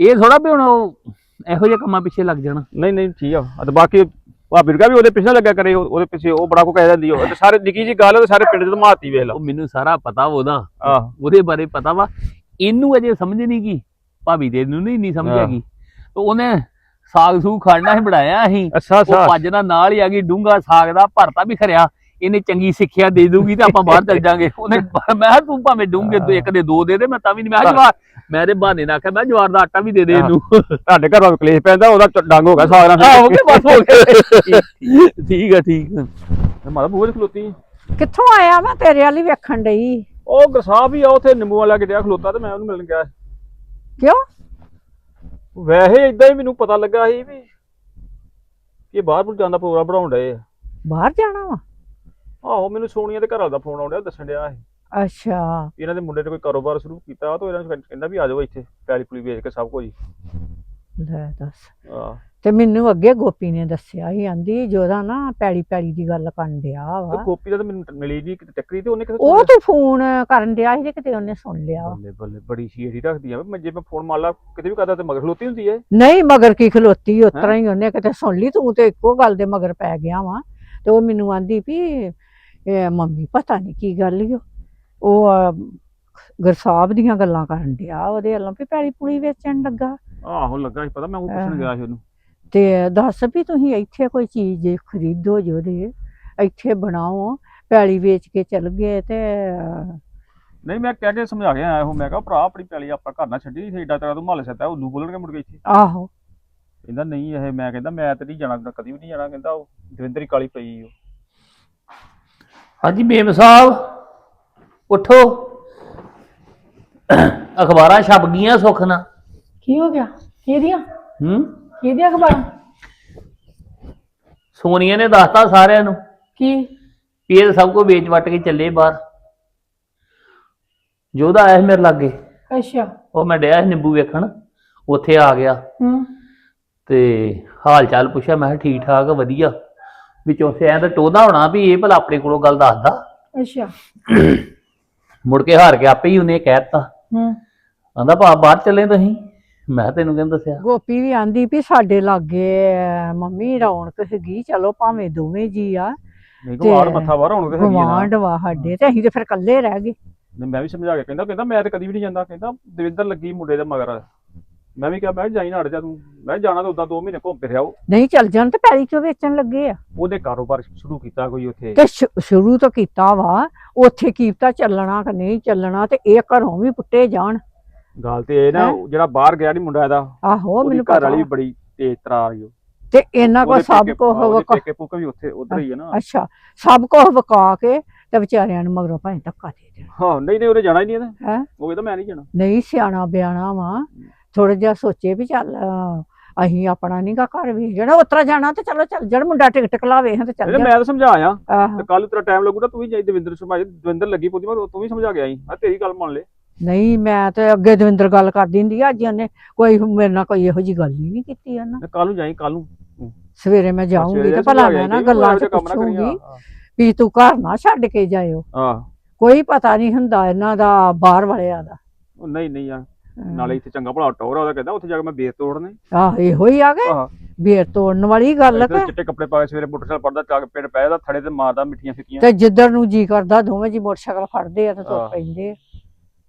ਇਹ ਥੋੜਾ ਵੀ ਹੁਣ ਉਹ ਇਹੋ ਜਿਹੇ ਕੰਮਾਂ ਪਿੱਛੇ ਲੱਗ ਜਾਣਾ। ਨਹੀਂ ਨਹੀਂ ਠੀਕ ਆ। ਤੇ ਬਾਕੀ ਭਾਬੀ ਰਗਾ ਵੀ ਉਹਦੇ ਪਿੱਛੇ ਲੱਗਿਆ ਕਰੇ ਉਹ- ਉਹਦੇ ਪਿੱਛੇ ਉਹ ਬੜਾ ਕੋ ਕਹਿ ਜਾਂਦੀ ਉਹ ਤੇ ਸਾਰੇ ਨਿੱਕੀ ਜੀ ਗੱਲ ਤੇ ਸਾਰੇ ਪਿੰਡ ਦੇ ਮਾਤੀ ਵੇਖ ਲਾ। ਉਹ ਮੈਨੂੰ ਸਾਰਾ ਪਤਾ ਉਹਦਾ। ਆਹ। ਉਹਦੇ ਬਾਰੇ ਪਤਾ ਵਾ। ਇਹਨੂੰ ਅਜੇ ਸਮਝ ਨਹੀਂ ਗਈ। ਭਾਬੀ ਦੇ ਨੂੰ ਨਹੀਂ ਨਹੀਂ ਸਮਝ ਹਾਂ। ਆਗੀ ਤੇ ਉਹਨੇ ਸਾਗ ਸੂਗ ਖਾਣਾ ਹੀ ਬਣਾਇਆ ਅਸੀਂ। ਅੱਛਾ ਉਹ ਅੱਛਾ ਭੱਜ ਨਾਲ ਨਾਲ ਹੀ ਆ ਗਈ ਡੂੰਗਾ ਸਾਗ ਦਾ ਭਰਤਾ ਵੀ ਖਰਿਆ। ਇਹਨੇ ਚੰਗੀ ਸਿੱਖਿਆ ਦੇ ਦੂਗੀ ਤੇ ਆਪਾਂ ਬਾਹਰ ਚੱਲ ਜਾਾਂਗੇ। ਉਹਨੇ ਮੈਂ ਕਿਹਾ ਤੂੰ ਭਾਵੇਂ ਡੂੰਗੇ ਦੋ ਇੱਕ ਦੇ ਦੋ ਦੇ ਦੇ ਮੈਂ ਤਾਂ ਵੀ ਨਹੀਂ ਮੈਂ ਕਿਹਾ ਜਵਾਰ ਮੈਂ ਦੇ ਬਹਾਨੇ ਨਾਲ ਆਖਿਆ ਮੈਂ ਜਵਾਰ ਦਾ ਆਟਾ ਵੀ ਦੇ ਦੇ ਇਹਨੂੰ। ਤੁਹਾਡੇ ਘਰ ਕਲੇਸ਼ ਪੈਂਦਾ ਉਹਦਾ ਡੰਗ ਹੋ ਗਿਆ ਸਾਗ ਨਾਲ ਆਹੋ ਕਿ ਬਸ ਹੋ ਗਿਆ। ਠੀਕ ਆ ਠੀਕ ਮਾਤਾ ਬੂਹੇ ਖਲੋਤੀ। ਕਿੱਥੋਂ ਆਇਆ ਮੈਂ ਤੇਰੇ ਵਾਲੀ ਵੇਖਣ ਡਈ। ਉਹ ਗਰਸਾਹ ਵੀ ਆ ਉੱਥੇ ਨਿੰਬੂ ਵਾਲਾ ਕਿਤੇ ਖਲੋਤਾ ਤੇ ਮੈਂ ਉਹਨੂੰ ਮਿਲਣ ਗਿਆ। ਕਿਉਂ? ਵੈਸੇ ਇਦਾਂ ਹੀ ਮੈਨੂੰ ਪਤਾ ਲੱਗਾ ਸੀ ਵੀ ਇਹ ਬਾਹਰ ਬੁਰ ਜਾਂਦਾ ਪ੍ਰੋਗਰਾਮ ਬਣਾਉਣ ਡਏ ਆ। ਬਾਹਰ ਜਾਣਾ ਵਾ? ਆਹੋ ਮੈਨੂੰ ਸੋਨੀਆ ਦੇ ਘਰ ਵਾਲਾ ਦਾ ਫੋਨ ਆਉਂਦਾ ਦੱਸਣ ਡਿਆ ਸੀ ਅੱਛਾ। ਇਹਨਾਂ ਦੇ ਮੁੰਡੇ ਨੇ ਕੋਈ ਕਾਰੋਬਾਰ ਸ਼ੁਰੂ ਕੀਤਾ ਤਾਂ ਇਹਨਾਂ ਨੂੰ ਕਹਿੰਦਾ ਵੀ ਆ ਜਾਓ ਇੱਥੇ ਪੈਲੀ ਪੁਲੀ ਵੇਚ ਕੇ ਸਭ ਕੁਝ। ਹੀ ਲੈ ਦੱਸ। ਆਹ ਤੇ ਮੈਨੂੰ ਅੱਗੇ ਗੋਪੀ ਨੇ ਦੱਸਿਆ ਸੀ ਆਂਦੀ ਜੋਦਾ ਨਾ ਪੈੜੀ ਪੈੜੀ ਦੀ ਗੱਲ ਕਰਨ ਡਿਆ ਤੇ ਵਾ ਗੋਪੀ ਦਾ ਤਾਂ ਮੈਨੂੰ ਮਿਲੀ ਨਹੀਂ ਕਿਤੇ ਟੱਕਰੀ ਤੇ ਉਹਨੇ ਕਿਤੇ ਉਹ ਤੂੰ ਫੋਨ ਕਰਨ ਡਿਆ ਸੀ ਤੇ ਕਿਤੇ ਉਹਨੇ ਸੁਣ ਲਿਆ। ਵਾ। ਬੱਲੇ ਬੱਲੇ ਬੜੀ ਸ਼ੀਰੀ ਰੱਖਦੀ ਆ। ਮੈਂ ਜੇ ਮੈਂ ਫੋਨ ਮਾਰ ਲਾ ਕਿਤੇ ਵੀ ਕਰਦਾ ਤੇ ਮਗਰ ਖਲੋਤੀ ਹੁੰਦੀ ਹੈ ਨਹੀਂ ਮਗਰ ਕੀ ਖਲੋਤੀ ਉਤਰਾ ਹੀ ਉਹਨੇ ਕਿਤੇ ਸੁਣ ਲਈ ਤੂੰ ਤੇ ਇੱਕੋ ਗੱਲ ਦੇ ਮਗਰ ਪੈ ਗਿਆ ਵਾ। ਤੇ ਉਹ ਮੈਨੂੰ ਆਂਦੀ ਵੀ ਇਹ ਮੰਮੀ ਪਤਾ ਨਹੀਂ ਕੀ ਗੱਲ ਈ ਓ। ਉਹ ਅਹ, ਗੁਰਸਾਹਿਬ ਦੀਆਂ ਗੱਲਾਂ ਕਰਨ ਡਿਆ ਉਹਦੇ ਵੱਲੋਂ ਵੀ ਪੈਲੀ ਪੁਲੀ ਵੇਚਣ ਲੱਗਾ। ਆਹੋ ਲੱਗਾ ਸੀ ਪਤਾ ਮੈਂ ਉਹ ਪੁੱਛਣ ਗਿਆ ਸੀ ਉਹਨੂੰ। ਤੇ ਦੱਸ ਵੀ ਤੁਸੀਂ ਇੱਥੇ ਕੋਈ ਚੀਜ਼ ਜੇ ਖਰੀਦੋ ਜੋਦੇ ਇੱਥੇ ਬਣਾਓ ਪੈਲੀ ਵੇਚ ਕੇ ਚਲ ਗਏ ਤੇ ਨਹੀਂ ਮੈਂ ਕਹਿ ਕੇ ਸਮਝਾ ਕੇ ਆਇਆ ਉਹ ਮੈਂ ਕਿਹਾ ਭਰਾ ਆਪਣੀ ਪੈਲੀ ਆਪਣਾ ਘਰ ਨਾ ਛੱਡੀ ਇੱਥੇ ਏਡਾ ਤੇਰਾ ਤੂੰ ਮਹੱਲੇ ਸੱਦਾ ਉਹਨੂੰ ਬੋਲਣਗੇ ਮੁੜ ਕੇ ਇੱਥੇ ਆਹੋ। ਕਹਿੰਦਾ ਨਹੀਂ ਇਹ ਮੈਂ ਕਹਿੰਦਾ ਮੈਂ ਤੇ ਨਹੀਂ ਜਾਣਾ ਕਦੀ ਵੀ ਨਹੀਂ ਜਾਣਾ ਕਹਿੰਦਾ ਉਹ ਦਵਿੰਦਰ ਹੀ ਕਾਲੀ ਪਈ ਉਹ। ਹਾਂਜੀ ਮੇਮ ਸਾਹਿਬ ਉਠੋ। ਅਖਬਾਰਾਂ ਛਪ ਗਈਆਂ ਸੁੱਖ ਨਾਲ। ਕੀ ਹੋ ਗਿਆ? ਕਿਹਦੀਆਂ? ਹੂੰ? ਕਿਹਦੀਆਂ ਅਖਬਾਰਾਂ? ਸੋਨੀਆ ਨੇ ਦੱਸਤਾ ਸਾਰਿਆਂ ਨੂੰ ਕੀ? ਵੀ ਇਹ ਸਭ ਕੁਝ ਵੇਚ ਵਟ ਕੇ ਚੱਲੇ ਬਾਹਰ। ਜੋਦਾ ਆਇਆ ਸੀ ਮੇਰੇ ਲਾਗੇ। ਅੱਛਾ। ਉਹ ਮੈਂ ਡਿਆ ਸੀ ਨਿੰਬੂ ਵੇਖਣ। ਉੱਥੇ ਆ ਗਿਆ। ਹੂੰ। ਤੇ ਹਾਲ ਚਾਲ ਪੁੱਛਿਆ ਮੈਂ ਕਿਹਾ ਠੀਕ ਠਾਕ ਵਧੀਆ। ਵਿੱਚੋਂ ਸਿਆਂ ਤਾਂ ਟੋਦਾ ਹੋਣਾ ਵੀ ਇਹ ਭਲਾ ਆਪਣੇ ਕੋਲੋਂ ਗੱਲ ਦੱਸਦਾ। ਅੱਛਾ। ਮੁੜ ਕੇ ਹਾਰ ਕੇ ਆਪੇ ਹੀ ਉਹਨੇ ਕਹਿਤਾ। ਹੂੰ। ਆਂਦਾ ਭਾ ਬਾਹਰ ਚੱਲੇ ਤੁਸੀਂ? ਮੈਂ ਕਿਹਾ ਤੈਨੂੰ ਕਿਹਨੇ ਦੱਸਿਆ? ਗੋਪੀ ਵੀ ਆਂਦੀ ਵੀ ਸਾਡੇ ਲਾਗੇ ਮੰਮੀ ਰੌਣਕ ਹੈਗੀ ਚਲੋ ਭਾਵੇਂ ਦੋਵੇਂ ਜੀ ਆ। ਨਹੀਂ ਗਵਾੜ ਮੱਥਾ ਬਾਹਰ ਹੁਣ ਤੇ ਹੈਗੀ ਆ ਨਾ। ਗਵਾਂਢ ਵਾ ਸਾਡੇ ਤੇ ਅਸੀਂ ਤੇ ਫਿਰ ਇਕੱਲੇ ਰਹਿ ਗਏ। ਨਹੀਂ, ਮੈਂ ਵੀ ਸਮਝਾ ਕੇ ਕਹਿੰਦਾ ਕਹਿੰਦਾ ਮੈਂ ਤੇ ਕਦੀ ਵੀ ਨਹੀਂ ਜਾਂਦਾ। ਕਹਿੰਦਾ ਦਵਿੰਦਰ ਲੱਗੀ ਮੁੰਡੇ ਦੇ ਮਗਰ। ਮੈਂ ਵੀ ਕਿਹਾ ਮੈਂ ਜਾਈ ਨਾ ਅੜ ਜਾ ਤੂੰ। ਮੈਂ ਜਾਣਾ ਤਾਂ ਉਦਾਂ 2 ਮਹੀਨੇ ਘੁੰਮ ਫਿਰ ਆਓ। ਨਹੀਂ ਚੱਲ ਜਾਣ ਤੇ ਪੈਲੀ ਚੋਂ ਵੇਚਣ ਲੱਗੇ ਆ। ਉਹਨੇ ਕਾਰੋਬਾਰ ਸ਼ੁਰੂ ਕੀਤਾ ਕੋਈ ਉੱਥੇ। ਤੇ ਸ਼ੁ- ਸ਼ੁਰੂ ਤੋਂ ਕੀਤਾ ਵਾ। ਉੱਥੇ ਕੀਪਤਾ ਚੱਲਣਾ ਕਿ ਨਹੀਂ ਚੱਲਣਾ ਤੇ ਇਹ ਘਰੋਂ ਵੀ ਪੁੱਟੇ ਜਾਣ। ਗੱਲ ਤੇ ਇਹ ਨਾ ਹੈਂ? ਜਿਹੜਾ ਬਾਹਰ ਗਿਆ ਨਹੀਂ ਮੁੰਡਾ ਇਹਦਾ ਆਹੋ ਉਹਦੀ ਮੈਨੂੰ ਘਰ ਪਤਾ। ਵਾਲੀ ਵੀ। ਬੜੀ ਤੇਜ਼ ਤਰਾਰ ਹੀ ਤੇ ਇਹਨਾਂ ਕੋ ਉਹਦੇ ਸਭ ਕੋ ਉਹਦੇ ਵਕਾ ਪੇਕੇ ਪੁੱਕ ਵੀ ਉੱਥੇ ਉਧਰ ਹੀ ਹੈ ਨਾ। ਅੱਛਾ ਸਭ ਕੁਝ ਵਕਾ ਕੇ ਤੇ ਵਿਚਾਰਿਆਂ ਨੂੰ ਮਗਰੋਂ ਭਾਵੇਂ ਧੱਕਾ ਦੇ ਦੇਣਾ। ਹਾਂ ਨਹੀਂ ਨਹੀਂ ਉਹਨੇ ਜਾਣਾ ਹੀ ਨਹੀਂ ਇਹਨੇ। ਹੈਂ? ਉਹ ਕਹਿੰਦਾ ਮੈਂ ਨਹੀਂ ਜਾਣਾ। ਨਹੀਂ ਸਿਆਣਾ ਬਿਆਣਾ ਵਾ। ਥੋੜਾ ਜਿਹਾ ਸੋਚੇ ਵੀ ਚੱਲ ਅਹ, ਅਸੀਂ ਆਪਣਾ ਨਹੀਂਗਾ ਘਰ ਵੀ ਜਿਹੜਾ ਉਤਰਾ ਜਾਣਾ ਤੇ ਚਲੋ ਚੱਲ ਜੜ ਮੁੰਡਾ ਟਿਕਟ ਕਲਾਵੇ ਹਾਂ ਤੇ ਚੱਲ ਜਾ ਮੈਂ ਤਾਂ ਸਮਝਾਇਆ ਤੇ ਕੱਲ ਤੇਰਾ ਟਾਈਮ ਲੱਗੂਗਾ ਤੂੰ ਵੀ ਜਾਈ ਦਵਿੰਦਰ ਸਮਝਾਈ ਦਵਿੰਦਰ ਲੱਗੀ ਪੁੱਤੀ ਮੈਂ ਤੂੰ ਵੀ ਸਮਝਾ ਕੇ ਆਈ ਮੈਂ ਤੇਰੀ ਗੱਲ ਮੰਨ ਲੈ। ਨਹੀਂ ਮੈਂ ਤੇ ਅੱਗੇ ਦਵਿੰਦਰ ਗੱਲ ਕਰਦੀ ਹੁੰਦੀ ਆ ਅੱਜ ਉਹਨੇ ਕੋਈ ਮੇਰੇ ਨਾਲ ਕੋਈ ਇਹੋ ਜੀ ਗੱਲ ਹੀ ਨਹੀਂ ਕੀਤੀ ਉਹਨਾਂ। ਤੇ ਕੱਲ ਨੂੰ ਜਾਈ ਕੱਲ ਨੂੰ। ਸਵੇਰੇ ਮੈਂ ਜਾਊਂਗੀ ਤੇ ਭਲਾ ਮੈਂ ਨਾ ਗੱਲਾਂ ਚ ਪੁੱਛੂੰਗੀ ਵੀ ਤੂੰ ਘਰ ਨਾ ਛੱਡ ਕੇ ਜਾਇਓ। ਹਾਂ। ਕੋਈ ਪਤਾ ਨਹੀਂ ਹੁੰਦਾ ਇਹਨਾਂ ਦਾ ਬਾਹਰ ਵਾਲਿਆਂ ਦਾ। ਨਹੀਂ ਨਹੀਂ ਆ ਨਾਲੇ ਇੱਥੇ ਚੰਗਾ ਭਲਾ ਟੌਰ ਆ ਉਹਦਾ ਕਹਿੰਦਾ ਉੱਥੇ ਜਾ ਕੇ ਮੈਂ ਬੇਸ ਤੋੜਨੇ। ਆਹ ਇਹੋ ਹੀ ਆ ਗਏ? ਆਹ। ਬੇਰ ਤੋੜਨ ਵਾਲੀ ਗੱਲ ਕਿ ਚਿੱਟੇ ਕੱਪੜੇ ਪਾ ਕੇ ਸਵੇਰੇ ਮੋਟਰਸਾਈਕਲ ਪੜਦਾ ਚਾ ਕੇ ਪਿੰਡ ਪੈ ਜਾਂਦਾ ਥੜੇ ਤੇ ਮਾਰਦਾ ਮਿੱਠੀਆਂ ਫਿੱਕੀਆਂ। ਤੇ ਜਿੱਧਰ ਨੂੰ ਜੀ ਕਰਦਾ ਦੋਵੇਂ ਜੀ ਮੋਟਰਸਾਈਕਲ ਫੜਦੇ ਆ ਤੇ ਤੁਰ ਆਹ। ਪੈਂਦੇ ਆ।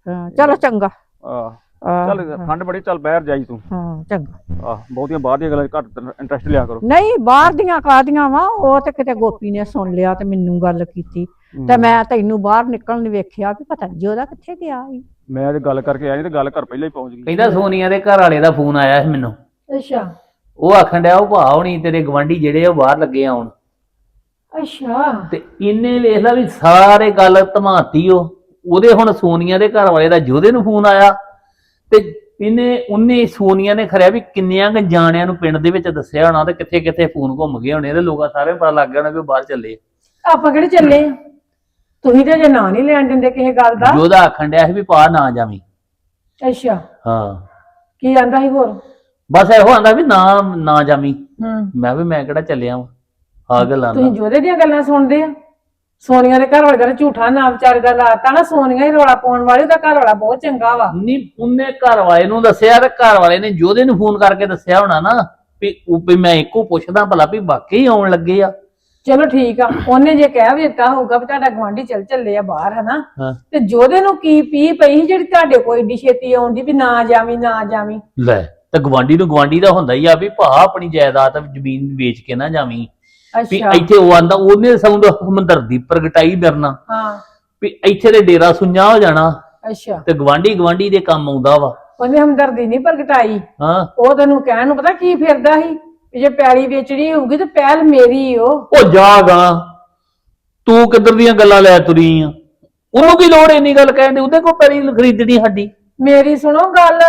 ਹਾਂ ਚਲੋ ਚੰਗਾ। ਆਹ। ਆਹ, ਚੱਲ ਠੰਡ ਬੜੀ ਚੱਲ ਬਾਹਰ ਜਾਈ ਤੂੰ। ਹਾਂ ਚੰਗਾ। ਆਹ ਬਹੁਤੀਆਂ ਬਾਹਰ ਦੀਆਂ ਗੱਲਾਂ 'ਚ ਘੱਟ ਇੰਟਰਸਟ ਲਿਆ ਕਰੋ। ਨਹੀਂ ਬਾਹਰ ਦੀਆਂ ਕਾਦੀਆਂ ਵਾ ਉਹ ਤੇ ਕਿਤੇ ਗੋਪੀ ਨੇ ਸੁਣ ਲਿਆ ਤੇ ਮੈਨੂੰ ਗੱਲ ਕੀਤੀ। ਤੇ ਮੈਂ ਤੈਨੂੰ ਬਾਹਰ ਨਿਕਲਣ ਵੇਖਿਆ ਵੀ ਪਤਾ ਨਹੀਂ ਉਹਦਾ ਕਿੱਥੇ ਗਿਆ ਸੀ। ਮੈਂ ਤੇ ਗੱਲ ਕਰਕੇ ਆਇਆ ਨਹੀਂ ਤੇ ਗੱਲ ਘਰ ਪਹਿਲਾਂ ਹੀ ਪਹੁੰਚ ਗਈ। ਕਹਿੰਦਾ ਸੋਨੀਆ ਦੇ ਘਰ ਵਾਲੇ ਦਾ ਫੋਨ ਆਇਆ ਸੀ ਮੈਨੂੰ। ਅੱਛਾ। ਉਹ ਆਖਣ ਡਿਆ ਉਹ ਭਾ ਹੋਣੀ ਤੇਰੇ ਗਵਾਂਢੀ ਜਿਹੜੇ ਆ ਉਹ ਬਾਹਰ ਲੱਗੇ ਆਉਣ। ਅੱਛਾ। ਤੇ ਇਹਨੇ ਵੇਖ ਲਾ ਵੀ ਸਾਰੇ ਗੱਲ ਧਮਾਤੀ ਉਹ। ਉਹਦੇ ਹੁਣ ਸੋਨੀਆ ਦੇ ਘਰ ਵਾਲੇ ਦਾ ਜੋਦੇ ਨੂੰ ਫੋਨ ਆਇਆ। ਤੇ ਇਹਨੇ ਉਹਨੇ ਸੋਨੀਆ ਨੇ ਖਰਿਆ ਵੀ ਕਿੰਨਿਆਂ ਕੁ ਜਾਣਿਆਂ ਨੂੰ ਪਿੰਡ ਦੇ ਵਿੱਚ ਦੱਸਿਆ ਹੋਣਾ ਤੇ ਕਿੱਥੇ ਕਿੱਥੇ ਫੋਨ ਘੁੰਮ ਗਏ ਹੋਣੇ। ਤੇ ਲੋਕਾਂ ਸਾਰੇ ਪਤਾ ਲੱਗ ਗਿਆ ਹੋਣਾ ਵੀ ਉਹ ਬਾਹਰ ਚੱਲੇ। ਆਪਾਂ ਕਿਹੜੇ ਚੱਲੇ ਆ? ਤੁਸੀਂ ਤੇ ਜੇ ਨਾਂ ਨਹੀਂ ਲੈਣ ਦਿੰਦੇ ਕਿਸੇ ਗੱਲ ਦਾ। ਜੋਦਾ ਆਖਣ ਡਿਆ ਸੀ ਵੀ ਪਾ ਨਾ ਜਾਵੀਂ। ਅੱਛਾ। ਹਾਂ। ਕੀ ਆਂਦਾ ਸੀ ਹੋਰ? ਬਸ ਇਹੋ ਆਂਦਾ ਵੀ ਨਾ ਨਾ ਜਾਵੀਂ। ਹੂੰ। ਮੈਂ ਵੀ ਮੈਂ ਕਿਹੜਾ ਚੱਲਿਆ ਵਾਂ। ਆ ਗੱਲਾਂ ਦਾ ਤੁਸੀਂ ਜੋਦੇ ਦੀਆਂ ਗੱਲਾਂ ਸੁਣਦੇ ਆ? ਸੋਨੀਆ ਦੇ ਘਰ ਵਾਲੇ ਦਾ ਝੂਠਾ ਨਾਮ ਵਿਚਾਰੇ ਦਾ ਲਾਤਾ ਨਾ ਸੋਨੀਆ ਹੀ ਰੌਲਾ ਪਾਉਣ ਵਾਲੀ ਉਹਦਾ ਘਰ ਵਾਲਾ ਬਹੁਤ ਚੰਗਾ ਵਾ। ਨਹੀਂ ਉਹਨੇ ਘਰ ਵਾਲੇ ਨੂੰ ਦੱਸਿਆ ਤੇ ਘਰ ਵਾਲੇ ਨੇ ਜੋਦੇ ਨੂੰ ਫੋਨ ਕਰਕੇ ਦੱਸਿਆ ਹੋਣਾ ਨਾ ਵੀ ਉਹ ਵੀ ਮੈਂ ਇੱਕੋ ਪੁੱਛਦਾ ਭਲਾ ਵੀ ਵਾਕਈ ਆਉਣ ਲੱਗੇ ਆ। ਚਲੋ ਠੀਕ ਆ ਉਹਨੇ ਜੇ ਕਹਿ ਵੀ ਦਿੱਤਾ ਹੋਊਗਾ ਵੀ ਤੁਹਾਡਾ ਗਵਾਂਢੀ ਚੱਲ ਚੱਲੇ ਆ ਬਾਹਰ ਹਨਾ? ਹਾਂ। ਤੇ ਜੋਦੇ ਨੂੰ ਕੀ ਪੀ ਪਈ ਸੀ ਜਿਹੜੀ ਤੁਹਾਡੇ ਕੋਲ ਏਡੀ ਛੇਤੀ ਆਉਂਦੀ ਵੀ ਨਾ ਜਾਵੀਂ ਨਾ ਜਾਵੀਂ? ਲੈ ਤੇ ਗਵਾਂਢੀ ਨੂੰ ਗਵਾਂਢੀ ਦਾ ਹੁੰਦਾ ਹੀ ਆ ਵੀ ਭਾ ਆਪਣੀ ਜਾਇਦਾਦ ਜ਼ਮੀਨ ਵੇਚ ਕੇ ਨਾ ਜਾਵੀਂ। ਵੀ ਅੱਛਾ। ਇੱਥੇ ਉਹ ਆਂਦਾ ਉਹਨੇ ਸਮਝ ਹਮਦਰਦੀ ਪ੍ਰਗਟਾਈ ਕਰਨਾ। ਹਾਂ। ਵੀ ਇੱਥੇ ਤੇ ਡੇਰਾ ਸੁੰਝਾ ਹੋ ਜਾਣਾ। ਅੱਛਾ। ਤੇ ਗਵਾਂਢੀ ਗਵਾਂਢੀ ਦੇ ਕੰਮ ਆਉਂਦਾ ਵਾ। ਉਹਨੇ ਹਮਦਰਦੀ ਨਹੀਂ ਪ੍ਰਗਟਾਈ। ਹਾਂ। ਉਹ ਤੈਨੂੰ ਕਹਿਣ ਨੂੰ ਪਤਾ ਕੀ ਫਿਰਦਾ ਸੀ? ਵੀ ਜੇ ਪੈਲੀ ਵੇਚਣੀ ਹੋਊਗੀ ਤੇ ਪਹਿਲ ਮੇਰੀ ਓ। ਉਹ ਜਾਗਾ ਤੂੰ ਕਿੱਧਰ ਦੀਆਂ ਗੱਲਾਂ ਲੈ ਤੁਰੀ ਆ? ਉਹਨੂੰ ਕੀ ਲੋੜ ਇੰਨੀ ਗੱਲ ਕਹਿੰਦੇ ਉਹਦੇ ਕੋਲ ਪੈਰੀ ਖਰੀਦਣੀ ਸਾਡੀ। ਮੇਰੀ ਸੁਣੋ ਗੱਲ।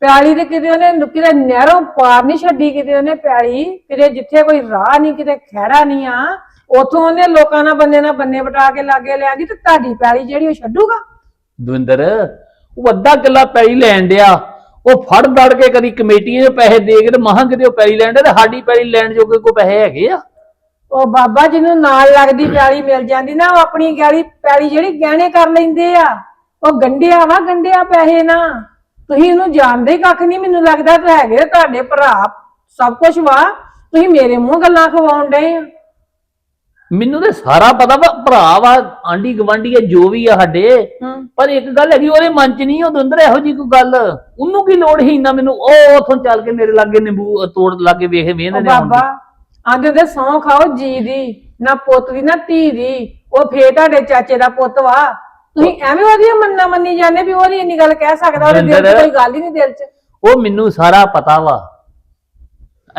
ਪਿਆਲੀ ਤੇ ਕਿਤੇ ਉਹਨੇ ਕਿਤੇ ਨਹਿਰੋਂ ਪਾਰ ਨਹੀਂ ਛੱਡੀ ਕਿਤੇ ਉਹਨੇ ਪਿਆਲੀ ਕਿਤੇ ਜਿੱਥੇ ਕੋਈ ਰਾਹ ਨਹੀਂ ਕਿਤੇ ਖਹਿੜਾ ਨਹੀਂ ਆ। ਉਥੋਂ ਉਹਨੇ ਲੋਕਾਂ ਨਾਲ ਬੰਦੇ ਨਾਲ ਬੰਨੇ ਵਟਾ ਕੇ ਲਾਗੇ ਲਿਆਂਦੀ ਤੇ ਤੁਹਾਡੀ ਪਿਆਲੀ ਜਿਹੜੀ ਉਹ ਛੱਡੂਗਾ? ਦਵਿੰਦਰ ਉਹ ਅੱਧਾ ਕਿੱਲਾ ਪੈਲੀ ਲੈਣ ਡਿਆ। ਉਹ ਫੜ ਦੜ ਕੇ ਕਦੀ ਕਮੇਟੀ ਦੇ ਪੈਸੇ ਦੇ ਕੇ ਤੇ ਮਹਾਂ ਕਿਤੇ ਉਹ ਪੈਲੀ ਲੈਣ ਡਿਆ ਤੇ ਸਾਡੀ ਪੈਲੀ ਲੈਣ ਜੋਗੇ ਕੋਈ ਪੈਸੇ ਹੈਗੇ ਆ? ਉਹ ਬਾਬਾ ਜਿਹਨੂੰ ਨਾਲ ਲੱਗਦੀ ਪਿਆਲੀ ਮਿਲ ਜਾਂਦੀ ਨਾ, ਉਹ ਆਪਣੀ ਗਾਲੀ ਪਿਆਲੀ ਜਿਹੜੀ ਗਹਿਣੇ ਕਰ ਲੈਂਦੇ ਆ। ਉਹ ਗੰਡਿਆ ਵਾ ਗੰਡਿਆ ਪੈਸੇ ਨਾ। ਤੁਸੀਂ ਇਹਨੂੰ ਜਾਣਦੇ ਹੀ ਕੱਖ ਨਹੀਂ, ਮੈਨੂੰ ਲੱਗਦਾ ਤੇ ਹੈਗੇ ਤੁਹਾਡੇ ਭਰਾ। ਸਭ ਕੁਝ ਵਾ। ਤੁਸੀਂ ਮੇਰੇ ਮੂੰਹ ਗੱਲਾਂ ਖਵਾਉਣ ਡਏ ਆ। ਮੈਨੂੰ ਤੇ ਸਾਰਾ ਪਤਾ ਵਾ ਭਰਾ ਵਾ ਆਂਢੀ ਗਵਾਂਢੀ ਆ ਜੋ ਵੀ ਆ ਸਾਡੇ। ਹੂੰ। ਪਰ ਇੱਕ ਗੱਲ ਹੈਗੀ ਉਹਦੇ ਮਨ ਚ ਨਹੀਂ ਉਹ ਦਵਿੰਦਰ ਇਹੋ ਜੀ ਕੋਈ ਗੱਲ। ਉਹਨੂੰ ਕੀ ਲੋੜ ਸੀ ਇੰਨਾ ਮੈਨੂੰ? ਉਹ ਉਥੋਂ ਚੱਲ ਕੇ ਮੇਰੇ ਲਾਗੇ ਨਿੰਬੂ ਤੋੜ ਲਾਗੇ ਵੇਖ ਵੇਂਦੇ ਉਹ ਨੇ। ਬਾਬਾ ਆਂਦੇ ਦੇ ਸੌ ਖਾਓ ਜੀ ਦੀ ਨਾ ਪੁੱਤ ਦੀ ਨਾ ਧੀ ਦੀ। ਉਹ ਫੇਰ ਤੁਹਾਡੇ ਚਾਚੇ ਦਾ ਪੁੱਤ ਵਾ। ਤੁਸੀਂ ਐਵੇਂ ਉਹਦੀ ਮੰਨਾ ਮੰਨੀ ਜਾਂਦੇ ਵੀ ਉਹਦੀ ਇੰਨੀ ਗੱਲ ਕਹਿ ਸਕਦਾ ਉਹਦੇ ਦਿਲ 'ਚ ਕੋਈ ਗੱਲ ਹੀ ਨਹੀਂ ਦਿਲ 'ਚ। ਉਹ ਮੈਨੂੰ ਸਾਰਾ ਪਤਾ ਵਾ।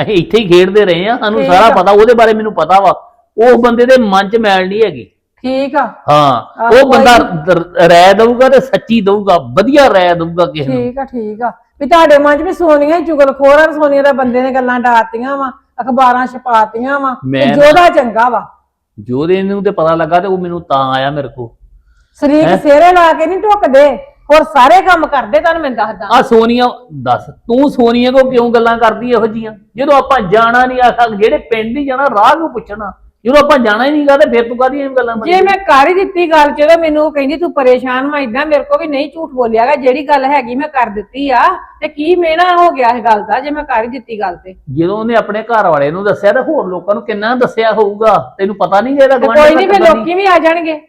ਅਸੀਂ ਇੱਥੇ ਹੀ ਖੇਡਦੇ ਰਹੇ ਆ ਸਾਨੂੰ ਠੀਕ ਸਾਰਾ ਆ। ਪਤਾ ਉਹਦੇ ਬਾਰੇ ਮੈਨੂੰ ਪਤਾ ਵਾ। ਉਹ ਬੰਦੇ ਦੇ ਮਨ ਚ ਮੈਲ ਨਹੀਂ ਹੈਗੀ। ਠੀਕ ਆ। ਹਾਂ ਉਹ ਬੰਦਾ ਕੋਈ ਰ- ਰਾਇ ਦਊਗਾ ਤੇ ਸੱਚੀ ਦਊਗਾ ਵਧੀਆ ਰਾਇ ਦਊਗਾ ਕਿਸੇ ਨੂੰ। ਠੀਕ ਆ ਠੀਕ ਆ। ਵੀ ਤੁਹਾਡੇ ਮਨ 'ਚ ਵੀ ਸੋਨੀਆ ਹੀ ਚੁਗਲਖੋਰ ਆ ਸੋਨੀਆ ਦਾ ਬੰਦੇ ਨੇ ਗੱਲਾਂ ਡਾਤੀਆਂ ਵਾ ਅਖਬਾਰਾਂ ਛਪਾਤੀਆਂ ਵਾ ਮੈਂ ਨਾ- ਜੋਦਾ ਚੰਗਾ ਵਾ। ਜੋਦੇ ਨੂੰ ਤੇ ਪਤਾ ਲੱਗਾ ਤੇ ਉਹ ਮੈਨੂੰ ਤਾਂ ਆਇਆ ਮੇਰੇ ਕੋ ਸਰੀਰ? ਸਿਰੇ ਲਾ ਕੇ ਨਹੀਂ ਢੁੱਕਦੇ ਹੋਰ ਸਾਰੇ ਕੰਮ ਕਰਦੇ ਤੁਹਾਨੂੰ ਮੈਂ ਦੱਸਦਾ। ਆ ਸੋਨੀਆ ਦੱਸ ਤੂੰ ਸੋਨੀਆ ਕੋ ਕਿਉਂ ਗੱਲਾਂ ਕਰਦੀ ਇਹੋ ਜੀਆਂ ਜਦੋਂ ਆਪਾਂ ਜਾਣਾ ਨਹੀਂ ਆਖਾ ਜਿਹੜੇ ਪਿੰਡ ਹੀ ਜਾਣਾ ਰਾਹ ਨੂੰ ਪੁੱਛਣਾ। ਜਦੋਂ ਆਪਾਂ ਜਾਣਾ ਹੀ ਨਹੀਂਗਾ ਤੇ ਫਿਰ ਤੂੰ ਕਾਹਦੀਆਂ ਗੱਲਾਂ ਜੇ ਮੈਂ ਕਰ ਹੀ ਦਿੱਤੀ ਗੱਲ ਚਲੋ ਮੈਨੂੰ ਉਹ ਕਹਿੰਦੀ ਤੂੰ ਪਰੇਸ਼ਾਨ ਮੈਂ ਇਦਾਂ ਮੇਰੇ ਕੋ ਵੀ ਨਹੀਂ ਝੂਠ ਬੋਲਿਆਗਾ ਜਿਹੜੀ ਗੱਲ ਹੈਗੀ ਮੈਂ ਕਰ ਦਿੱਤੀ ਆ। ਤੇ ਕੀ ਮੇਣਾ ਹੋ ਗਿਆ ਇਹ ਗੱਲ ਦਾ ਜੇ ਮੈਂ ਕਰ ਹੀ ਦਿੱਤੀ ਗੱਲ ਤੇ। ਜਦੋਂ ਉਹਨੇ ਆਪਣੇ ਘਰ ਵਾਲੇ ਨੂੰ ਦੱਸਿਆ ਤੇ ਹੋਰ ਲੋਕਾਂ ਨੂੰ ਕਿੰਨਾ ਦੱਸਿਆ ਹੋਊਗਾ? ਤੈਨੂੰ ਪਤਾ ਨਹੀਂ ਜਿਹੜਾ ਤੇ ਕੋਈ ਨਹੀਂ ਫਿਰ ਲੋਕੀ ਵੀ ਆ ਜਾਣਗੇ।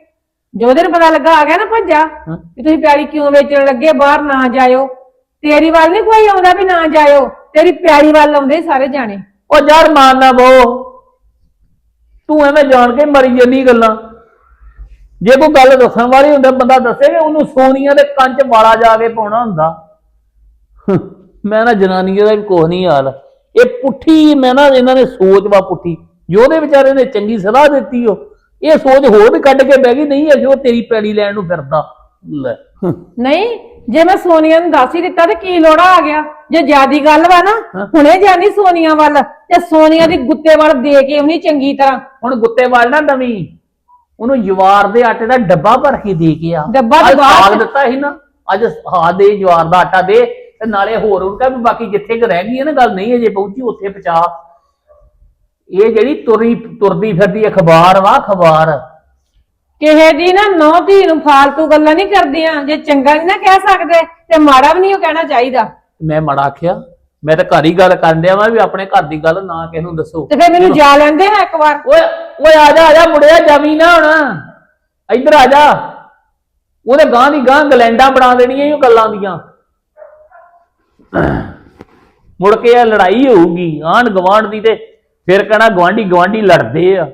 ਜੋ ਦਿਨ ਪਤਾ ਲੱਗਾ ਆ ਗਿਆ ਨਾ ਭੱਜਾ। ਹਾਂ। ਕਿ ਤੁਸੀਂ ਪਿਆਲੀ ਕਿਉਂ ਵੇਚਣ ਲੱਗੇ ਬਾਹਰ ਨਾ ਜਾਇਓ। ਤੇਰੀ ਵੱਲ ਨਹੀਂ ਕੋਈ ਆਉਂਦਾ ਵੀ ਨਾ ਜਾਇਓ। ਤੇਰੀ ਪਿਆਲੀ ਵੱਲ ਆਉਂਦੇ ਸਾਰੇ ਜਾਣੇ। ਉਹ ਯਾਰ ਮਾਰਨਾ ਬੋ। ਤੂੰ ਐਵੇਂ ਜਾਣ ਕੇ ਮਰੀ ਜੰਨੀ ਗੱਲਾਂ। ਜੇ ਕੋਈ ਗੱਲ ਦੱਸਣ ਵਾਲੀ ਹੁੰਦਾ, ਬੰਦਾ ਦੱਸੇਗਾ ਉਹਨੂੰ ਸੋਨੀਆ ਦੇ ਕੰਨ 'ਚ ਵਾਲਾ ਜਾ ਕੇ ਪਾਉਣਾ ਹੁੰਦਾ। ਮੈਂ ਨਾ ਜਨਾਨੀਆਂ ਦਾ ਵੀ ਕੁਛ ਨਹੀਂ ਹਾਲ। ਇਹ ਪੁੱਠੀ, ਮੈਂ ਨਾ ਇਹਨਾਂ ਨੇ ਸੋਚ ਵਾ ਪੁੱਠੀ। ਜਿਹਦੇ ਵਿਚਾਰੇ ਨੇ ਚੰਗੀ ਸਲਾਹ ਦਿੱਤੀ ਉਹ, ਇਹ ਸੋਚ ਹੋਰ ਵੀ ਕੱਢ ਕੇ ਬਹਿ ਗਈ, ਨਹੀਂ ਹੈ ਕਿ ਤੇਰੀ ਪੈੜੀ ਲੈਣ ਨੂੰ ਫਿਰਦਾ। ਲੈ। ਨਹੀਂ ਜੇ ਮੈਂ ਸੋਨੀਆ ਨੂੰ ਦੱਸ ਹੀ ਦਿੱਤਾ ਤੇ ਕੀ ਲੋੜਾ ਆ ਗਿਆ? ਜੇ ਜਿਆਦੀ ਗੱਲ ਵਾ ਨਾ ਹੁਣੇ ਜਾਣੀ ਸੋਨੀਆ ਵੱਲ ਤੇ ਸੋਨੀਆ ਦੀ ਗੁੱਤੇ ਵੱਲ ਦੇ ਕੇ ਉਹਨੀ ਚੰਗੀ ਤਰ੍ਹਾਂ ਹੁਣ ਗੁੱਤੇ ਵਾਲ ਨਾ ਨਵੀਂ ਉਹਨੂੰ ਜਵਾਰ ਦੇ ਆਟੇ ਦਾ ਡੱਬਾ ਭਰ ਕੇ ਦੇ ਕੇ ਆ। ਡੱਬਾ ਅੱਜ ਜਵਾਰ ਸਾਗ ਚ- ਦਿੱਤਾ ਸੀ ਨਾ ਅੱਜ ਹਾਂ ਦੇ ਜਵਾਰ ਦਾ ਆਟਾ ਦੇ ਤੇ ਨਾਲੇ ਹੋਰ ਉਹ ਕਹ ਵੀ ਬਾਕੀ ਜਿੱਥੇ ਕਿ ਰਹਿ ਗਈ ਹੈ ਨਾ ਗੱਲ ਨਹੀਂ ਅਜੇ ਪਹੁੰਚੀ ਉੱਥੇ ਪਹੁੰਚਾ। ਇਹ ਜਿਹੜੀ ਤੁਰੀ ਤੁਰਦੀ ਫਿਰਦੀ ਅਖਬਾਰ ਵਾ ਅਖਬਾਰ। ਕਿਸੇ ਦੀ ਨਾ ਨੌ ਧੀ ਨੂੰ ਫਾਲਤੂ ਗੱਲਾਂ ਨਹੀਂ ਕਰਦੀਆਂ। ਜੇ ਚੰਗਾ ਨਹੀਂ ਨਾ ਕਹਿ ਸਕਦੇ ਤੇ ਮਾੜਾ ਵੀ ਨਹੀਂ ਉਹ ਕਹਿਣਾ ਚਾਹੀਦਾ। ਮੈਂ ਮੜਾ ਆਖਿਆ ਮੈਂ ਤਾਂ ਘਰ ਹੀ ਗੱਲ ਕਰਨ ਡਿਆ ਵਾਂ ਵੀ ਆਪਣੇ ਘਰ ਦੀ ਗੱਲ ਨਾ ਕਿਸੇ ਨੂੰ ਦੱਸੋ। ਤੇ ਫਿਰ ਮੈਨੂੰ ਜਾ ਲੈਂਦੇ ਹਾਂ ਇੱਕ ਵਾਰ। ਓਏ ਓਏ ਆ ਜਾ ਆ ਜਾ ਮੁੜਿਆ ਜਾਵੀਂ ਨਾ ਹੁਣ। ਇੱਧਰ ਆ ਜਾ। ਉਹਨੇ ਗਾਂ ਦੀ ਗਾਂ ਗਲੈਂਡਾਂ ਬਣਾ ਦੇਣੀਆਂ ਇਹ ਗੱਲਾਂ ਦੀਆਂ। ਮੁੜ ਕੇ ਇਹ ਲੜਾਈ ਹੋਊਗੀ ਆਂਢ ਗਵਾਂਢ ਦੀ ਤੇ ਫਿਰ ਕਹਣਾ ਗਵਾਂਢੀ ਗਵਾਂਢੀ ਲੜਦੇ ਆ।